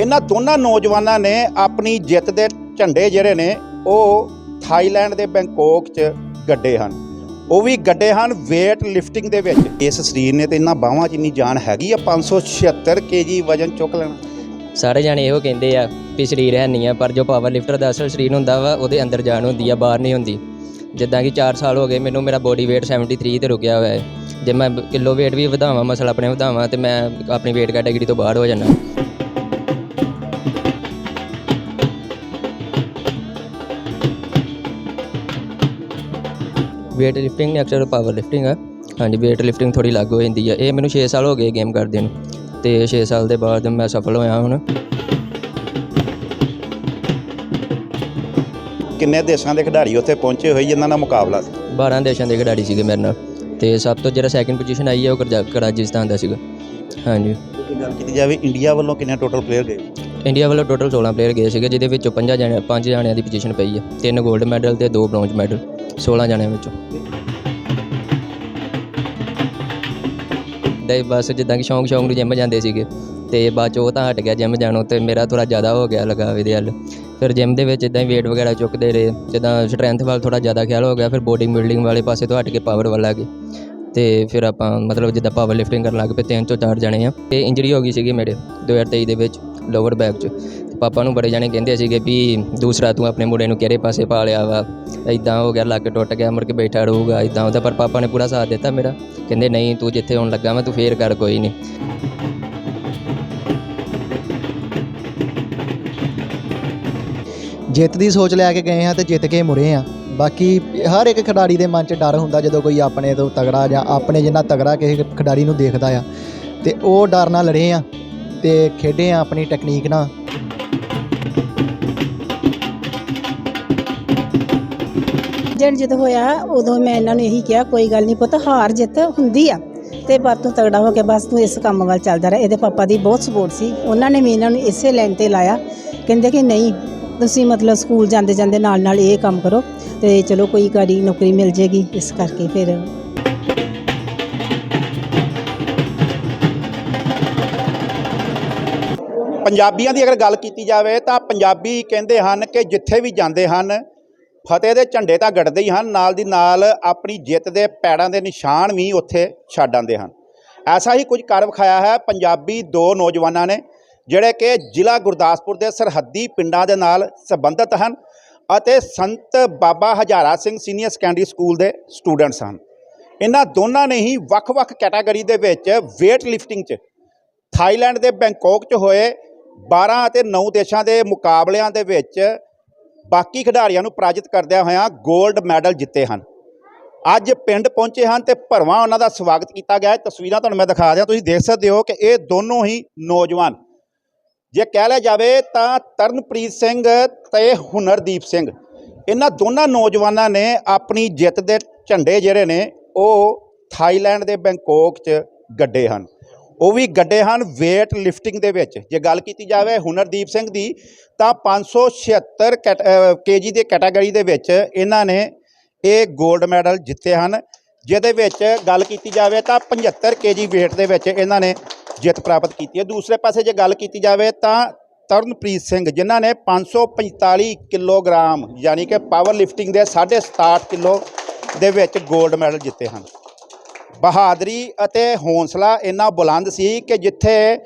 ਇਹਨਾਂ ਦੋਨਾਂ ਨੌਜਵਾਨਾਂ ਨੇ ਆਪਣੀ ਜਿੱਤ ਦੇ ਝੰਡੇ ਜਿਹੜੇ ਨੇ, ਉਹ ਥਾਈਲੈਂਡ ਦੇ ਬੈਂਕਾਕ 'ਚ ਗੱਡੇ ਹਨ। ਉਹ ਵੀ ਗੱਡੇ ਹਨ weight lifting ਦੇ ਵਿੱਚ। ਇਸ ਸਰੀਰ ਨੇ ਤੇ ਇਹਨਾਂ ਬਾਹਾਂ 'ਚ ਇੰਨੀ ਜਾਨ ਹੈਗੀ ਆ 576 ਕੇਜੀ ਵਜਨ ਚੁੱਕ ਲੈਣਾ। ਸਾਰੇ ਜਾਣੇ ਇਹੋ ਕਹਿੰਦੇ ਆ ਵੀ ਸਰੀਰ ਹੈ ਨਹੀਂ ਆ, ਪਰ ਜੋ ਪਾਵਰ ਲਿਫਟਰ ਦਾ ਅਸਲ ਸਰੀਰ ਹੁੰਦਾ ਵਾ, ਉਹਦੇ ਅੰਦਰ ਜਾਨ ਹੁੰਦੀ ਆ, ਬਾਹਰ ਨਹੀਂ ਹੁੰਦੀ। ਜਿੱਦਾਂ ਕਿ 4 ਸਾਲ ਹੋ ਗਏ ਮੈਨੂੰ ਮੇਰਾ ਬੋਡੀ weight 73 ਤੇ ਰੁਕਿਆ ਹੋਇਆ ਹੈ। ਜੇ ਮੈਂ ਕਿਲੋ weight ਵੀ ਵਧਾਵਾਂ, ਮਸਲ ਆਪਣੇ ਵਧਾਵਾਂ, ਤੇ ਮੈਂ ਆਪਣੀ weight ਕੈਟਾਗਰੀ ਤੋਂ ਬਾਹਰ ਹੋ ਜਾਣਾ weight lifting ਨੇ ਅਕਸਰ ਪਾਵਰ ਲਿਫਟਿੰਗ ਆ। ਹਾਂਜੀ weight lifting ਥੋੜੀ ਲੱਗ ਹੋ ਜਾਂਦੀ ਆ। ਇਹ ਮੈਨੂੰ 6 ਸਾਲ ਹੋ ਗਏ ਗੇਮ ਕਰਦੇ ਨੂੰ। ਤੇ 6 ਸਾਲ ਦੇ ਬਾਅਦ ਮੈਂ ਸਫਲ ਹੋਇਆ ਹੁਣ। ਕਿੰਨੇ ਦੇਸ਼ਾਂ ਦੇ ਖਿਡਾਰੀ ਉੱਥੇ ਪਹੁੰਚੇ ਹੋਏ ਜਿਨ੍ਹਾਂ ਨਾਲ ਮੁਕਾਬਲਾ ਸੀ? 12 ਦੇਸ਼ਾਂ ਦੇ ਖਿਡਾਰੀ ਸੀਗੇ ਮੇਰੇ ਨਾਲ। ਤੇ ਸਭ ਤੋਂ ਜਿਹੜਾ ਸੈਕਿੰਡ ਪੋਜੀਸ਼ਨ ਆਈ ਹੈ ਉਹ ਕਰਾਚੀਸਤਾਨ ਦਾ ਸੀਗਾ। ਹਾਂਜੀ। ਜੇ ਗੱਲ ਕੀਤੀ ਜਾਵੇ ਇੰਡੀਆ ਵੱਲੋਂ ਕਿੰਨੇ ਟੋਟਲ ਪਲੇਅਰ ਗਏ? ਇੰਡੀਆ ਵੱਲੋਂ ਟੋਟਲ 16 ਪਲੇਅਰ ਗਏ ਸੀਗੇ ਜਿਹਦੇ ਵਿੱਚੋਂ 5 ਜਣੇ 5 ਜਣਿਆਂ ਦੀ ਪੋਜੀਸ਼ਨ ਪਈ ਹੈ ਤਿੰਨ 골ਡ ਮੈਡਲ ਤੇ ਦੋ ਬ੍ਰੌਂਜ਼ ਮੈਡਲ 16 ਜਣਿਆਂ ਵਿੱਚੋਂ। ਦੇ ਬਸ ਜਿੱਦਾਂ ਕਿ ਸ਼ੌਂਕ ਸ਼ੌਂਕ ਨੂੰ ਜਿੰਮ ਜਾਂਦੇ ਸੀਗੇ। ਤੇ ਬਾਅਦ ਚ ਉਹ ਤਾਂ ਹਟ ਗਿਆ ਜਿੰਮ ਜਾਣੋਂ ਤੇ ਮੇਰਾ ਥੋੜਾ ਜ਼ਿਆਦਾ ਹੋ ਗਿਆ ਲਗਾਵ ਇਹਦੇ ਵੱਲ। ਫਿਰ ਜਿਮ ਦੇ ਵਿੱਚ ਇਦਾਂ ਹੀ weight ਵਗੈਰਾ ਚੁੱਕਦੇ ਰਹੇ। ਜਿੱਦਾਂ ਸਟਰੈਂਥ ਵੱਲ ਥੋੜਾ ਜ਼ਿਆਦਾ ਖਿਆਲ ਹੋ ਗਿਆ, ਫਿਰ ਬੋਡੀ ਬਿਲਡਿੰਗ ਵਾਲੇ ਪਾਸੇ ਤੋਂ ਹਟ ਕੇ ਪਾਵਰ ਵੱਲ ਆ ਗਏ। ਤੇ ਫਿਰ ਆਪਾਂ ਮਤਲਬ ਜਿੱਦਾਂ ਪਾਵਰ ਲਿਫਟਿੰਗ ਕਰਨ ਲੱਗ ਪਏ, ਤਿੰਨ ਤੋਂ ਚਾਰ ਜਣੇ ਆ। ਤੇ ਇੰਜਰੀ ਹੋ ਗਈ ਸੀਗੀ ਮੇਰੇ 2023 ਦੇ ਵਿੱਚ ਲੋਅਰ ਬੈਕ 'ਚ। ਪਾਪਾ ਨੂੰ ਬੜੇ ਜਣੇ ਕਹਿੰਦੇ ਸੀਗੇ ਵੀ ਦੂਸਰਾ ਤੂੰ ਆਪਣੇ ਮੁੰਡੇ ਨੂੰ ਕਿਹੜੇ ਪਾਸੇ ਪਾ ਲਿਆ ਵਾ ਇਦਾਂ ਹੋ ਗਿਆ, ਲੱਕ ਟੁੱਟ ਗਿਆ, ਮੁੜ ਕੇ ਬੈਠਾ ਰਹੂਗਾ ਇਦਾਂ ਉਹਦਾ ਪਰ ਪਾਪਾ ਨੇ ਪੂਰਾ ਸਾਥ ਦਿੱਤਾ ਮੇਰਾ। ਕਹਿੰਦੇ ਨਹੀਂ, ਤੂੰ ਜਿੱਥੇ ਹੁਣ ਲੱਗਾ ਵਾ, ਤੂੰ ਫੇਰ ਕਰ, ਕੋਈ ਨਹੀਂ। ਜਿੱਤ ਦੀ ਸੋਚ ਲੈ ਕੇ ਗਏ ਹਾਂ ਤੇ ਜਿੱਤ ਕੇ ਮੁੜੇ ਆ ਬਾਕੀ ਹਰ ਇੱਕ ਖਿਡਾਰੀ ਦੇ ਮਨ 'ਚ ਡਰ ਹੁੰਦਾ ਜਦੋਂ ਕੋਈ ਆਪਣੇ ਤੋਂ ਤਗੜਾ ਜਾਂ ਆਪਣੇ ਜਿੰਨਾ ਤਗੜਾ ਕਿਸੇ ਖਿਡਾਰੀ ਨੂੰ ਦੇਖਦਾ ਆ। ਤੇ ਉਹ ਡਰ ਨਾਲ ਲੜੇ ਆ ਤੇ ਖੇਡੇ ਆ ਆਪਣੀ ਟੈਕਨੀਕ ਨਾਲ। ਜਦ ਜਦੋਂ ਹੋਇਆ, ਉਦੋਂ ਮੈਂ ਇਹਨਾਂ ਨੂੰ ਇਹੀ ਕਿਹਾ, ਕੋਈ ਗੱਲ ਨਹੀਂ ਪੁੱਤ, ਹਾਰ ਜਿੱਤ ਹੁੰਦੀ ਆ ਤੇ ਪਰ ਤੂੰ ਤਗੜਾ ਹੋ ਕੇ ਬਸ ਤੂੰ ਇਸ ਕੰਮ ਵੱਲ ਚੱਲਦਾ ਰਹਿ। ਇਹਦੇ ਪਾਪਾ ਦੀ ਬਹੁਤ ਸਪੋਰਟ ਸੀ। ਉਹਨਾਂ ਨੇ ਵੀ ਇਹਨਾਂ ਨੂੰ ਇਸੇ ਲਾਈਨ ਤੇ ਲਾਇਆ। ਕਹਿੰਦੇ ਕਿ ਨਹੀਂ, ਤੁਸੀਂ ਮਤਲਬ ਸਕੂਲ ਜਾਂਦੇ ਜਾਂਦੇ ਨਾਲ ਨਾਲ ਇਹ ਕੰਮ ਕਰੋ ਤੇ ਚਲੋ ਕੋਈ ਗਾੜੀ ਨੌਕਰੀ ਮਿਲ ਜੇਗੀ, ਇਸ ਕਰਕੇ ਫਿਰ। ਪੰਜਾਬੀਆਂ ਦੀ ਅਗਰ ਗੱਲ ਕੀਤੀ ਜਾਵੇ ਤਾਂ ਪੰਜਾਬੀ ਕਹਿੰਦੇ ਹਨ ਕਿ ਜਿੱਥੇ ਵੀ ਜਾਂਦੇ ਹਨ ਫਤਿਹ ਦੇ ਝੰਡੇ ਤਾਂ ਗੱਡਦੇ ਹੀ ਹਨ, ਨਾਲ ਦੀ ਨਾਲ ਆਪਣੀ ਜਿੱਤ ਦੇ ਪੈੜਾਂ ਦੇ ਨਿਸ਼ਾਨ ਵੀ ਉੱਥੇ ਛੱਡ ਆਉਂਦੇ ਹਨ। ਐਸਾ ਹੀ ਕੁਝ ਕਰ ਵਿਖਾਇਆ ਹੈ, ਪੰਜਾਬੀ ਦੋ ਨੌਜਵਾਨਾਂ ਨੇ, ਜਿਹੜੇ ਕਿ ਜ਼ਿਲ੍ਹਾ ਗੁਰਦਾਸਪੁਰ ਦੇ ਸਰਹੱਦੀ ਪਿੰਡਾਂ ਦੇ ਨਾਲ ਸੰਬੰਧਿਤ ਹਨ ਅਤੇ Sant Baba Hazara Singh senior secondary school ਦੇ ਸਟੂਡੈਂਟਸ ਹਨ। ਇਹਨਾਂ ਦੋਨਾਂ ਨੇ ਹੀ ਵੱਖ-ਵੱਖ ਕੈਟਾਗਰੀ ਦੇ ਵਿੱਚ weight lifting 'ਚ, ਥਾਈਲੈਂਡ ਦੇ ਬੈਂਕਾਕ 'ਚ ਹੋਏ 12 ਅਤੇ 9 ਦੇਸ਼ਾਂ ਦੇ ਮੁਕਾਬਲਿਆਂ ਦੇ ਵਿੱਚ ਬਾਕੀ ਖਿਡਾਰੀਆਂ ਨੂੰ ਪਰਾਜਿਤ ਕਰਦਿਆਂ ਹੋਇਆਂ 골ਡ ਮੈਡਲ ਜਿੱਤੇ ਹਨ। ਅੱਜ ਪਿੰਡ ਪਹੁੰਚੇ ਹਨ ਤੇ ਭਰਵਾਂ ਉਹਨਾਂ ਦਾ ਸਵਾਗਤ ਕੀਤਾ ਗਿਆ। ਹੈ ਤਸਵੀਰਾਂ ਤੁਹਾਨੂੰ ਮੈਂ ਦਿਖਾ ਦਿਆਂ। ਤੁਸੀਂ ਦੇਖ ਸਕਦੇ ਹੋ ਕਿ ਇਹ ਦੋਨੋਂ ਹੀ ਨੌਜਵਾਨ। ਜੇ ਕਹਿ ਲਿਆ ਜਾਵੇ ਤਾਂ ਤਰਨਪ੍ਰੀਤ ਸਿੰਘ ਤੇ ਹੁਨਰਦੀਪ ਸਿੰਘ। ਇਹਨਾਂ ਦੋਨਾਂ ਨੌਜਵਾਨਾਂ ਨੇ ਆਪਣੀ ਜਿੱਤ ਦੇ ਝੰਡੇ ਜਿਹੜੇ ਨੇ ਉਹ ਥਾਈਲੈਂਡ ਦੇ ਬੈਂਕਾਕ 'ਚ ਗੱਡੇ ਹਨ। ਉਹ ਵੀ ਗੱਡੇ ਹਨ weight lifting ਦੇ ਵਿੱਚ। ਜੇ ਗੱਲ ਕੀਤੀ ਜਾਵੇ ਹੁਨਰਦੀਪ ਸਿੰਘ ਦੀ, ਤਾਂ 576 ਕੇਜੀ ਦੇ ਕੈਟਾਗਰੀ ਦੇ ਵਿੱਚ ਇਹਨਾਂ ਨੇ ਇਹ 골ਡ ਮੈਡਲ ਜਿੱਤੇ ਹਨ। ਜਿਹਦੇ ਵਿੱਚ ਗੱਲ ਕੀਤੀ ਜਾਵੇ ਤਾਂ 75 ਕੇਜੀ weight ਦੇ ਵਿੱਚ ਇਹਨਾਂ ਨੇ ਜਿੱਤ ਪ੍ਰਾਪਤ ਕੀਤੀ ਹੈ। ਦੂਸਰੇ ਪਾਸੇ ਜੇ ਗੱਲ ਕੀਤੀ ਜਾਵੇ ਤਾਂ ਤਰਨਪ੍ਰੀਤ ਸਿੰਘ, ਜਿਨ੍ਹਾਂ ਨੇ 545 ਕਿਲੋਗ੍ਰਾਮ, ਯਾਨੀ ਕਿ ਪਾਵਰ ਲਿਫਟਿੰਗ ਦੇ 67 ਕਿਲੋ ਦੇ ਵਿੱਚ 골ਡ ਮੈਡਲ ਜਿੱਤੇ ਹਨ। ਬਹਾਦਰੀ ਅਤੇ ਹੌਸਲਾ ਇੰਨਾ ਬੁਲੰਦ ਸੀ ਕਿ ਜਿੱਥੇ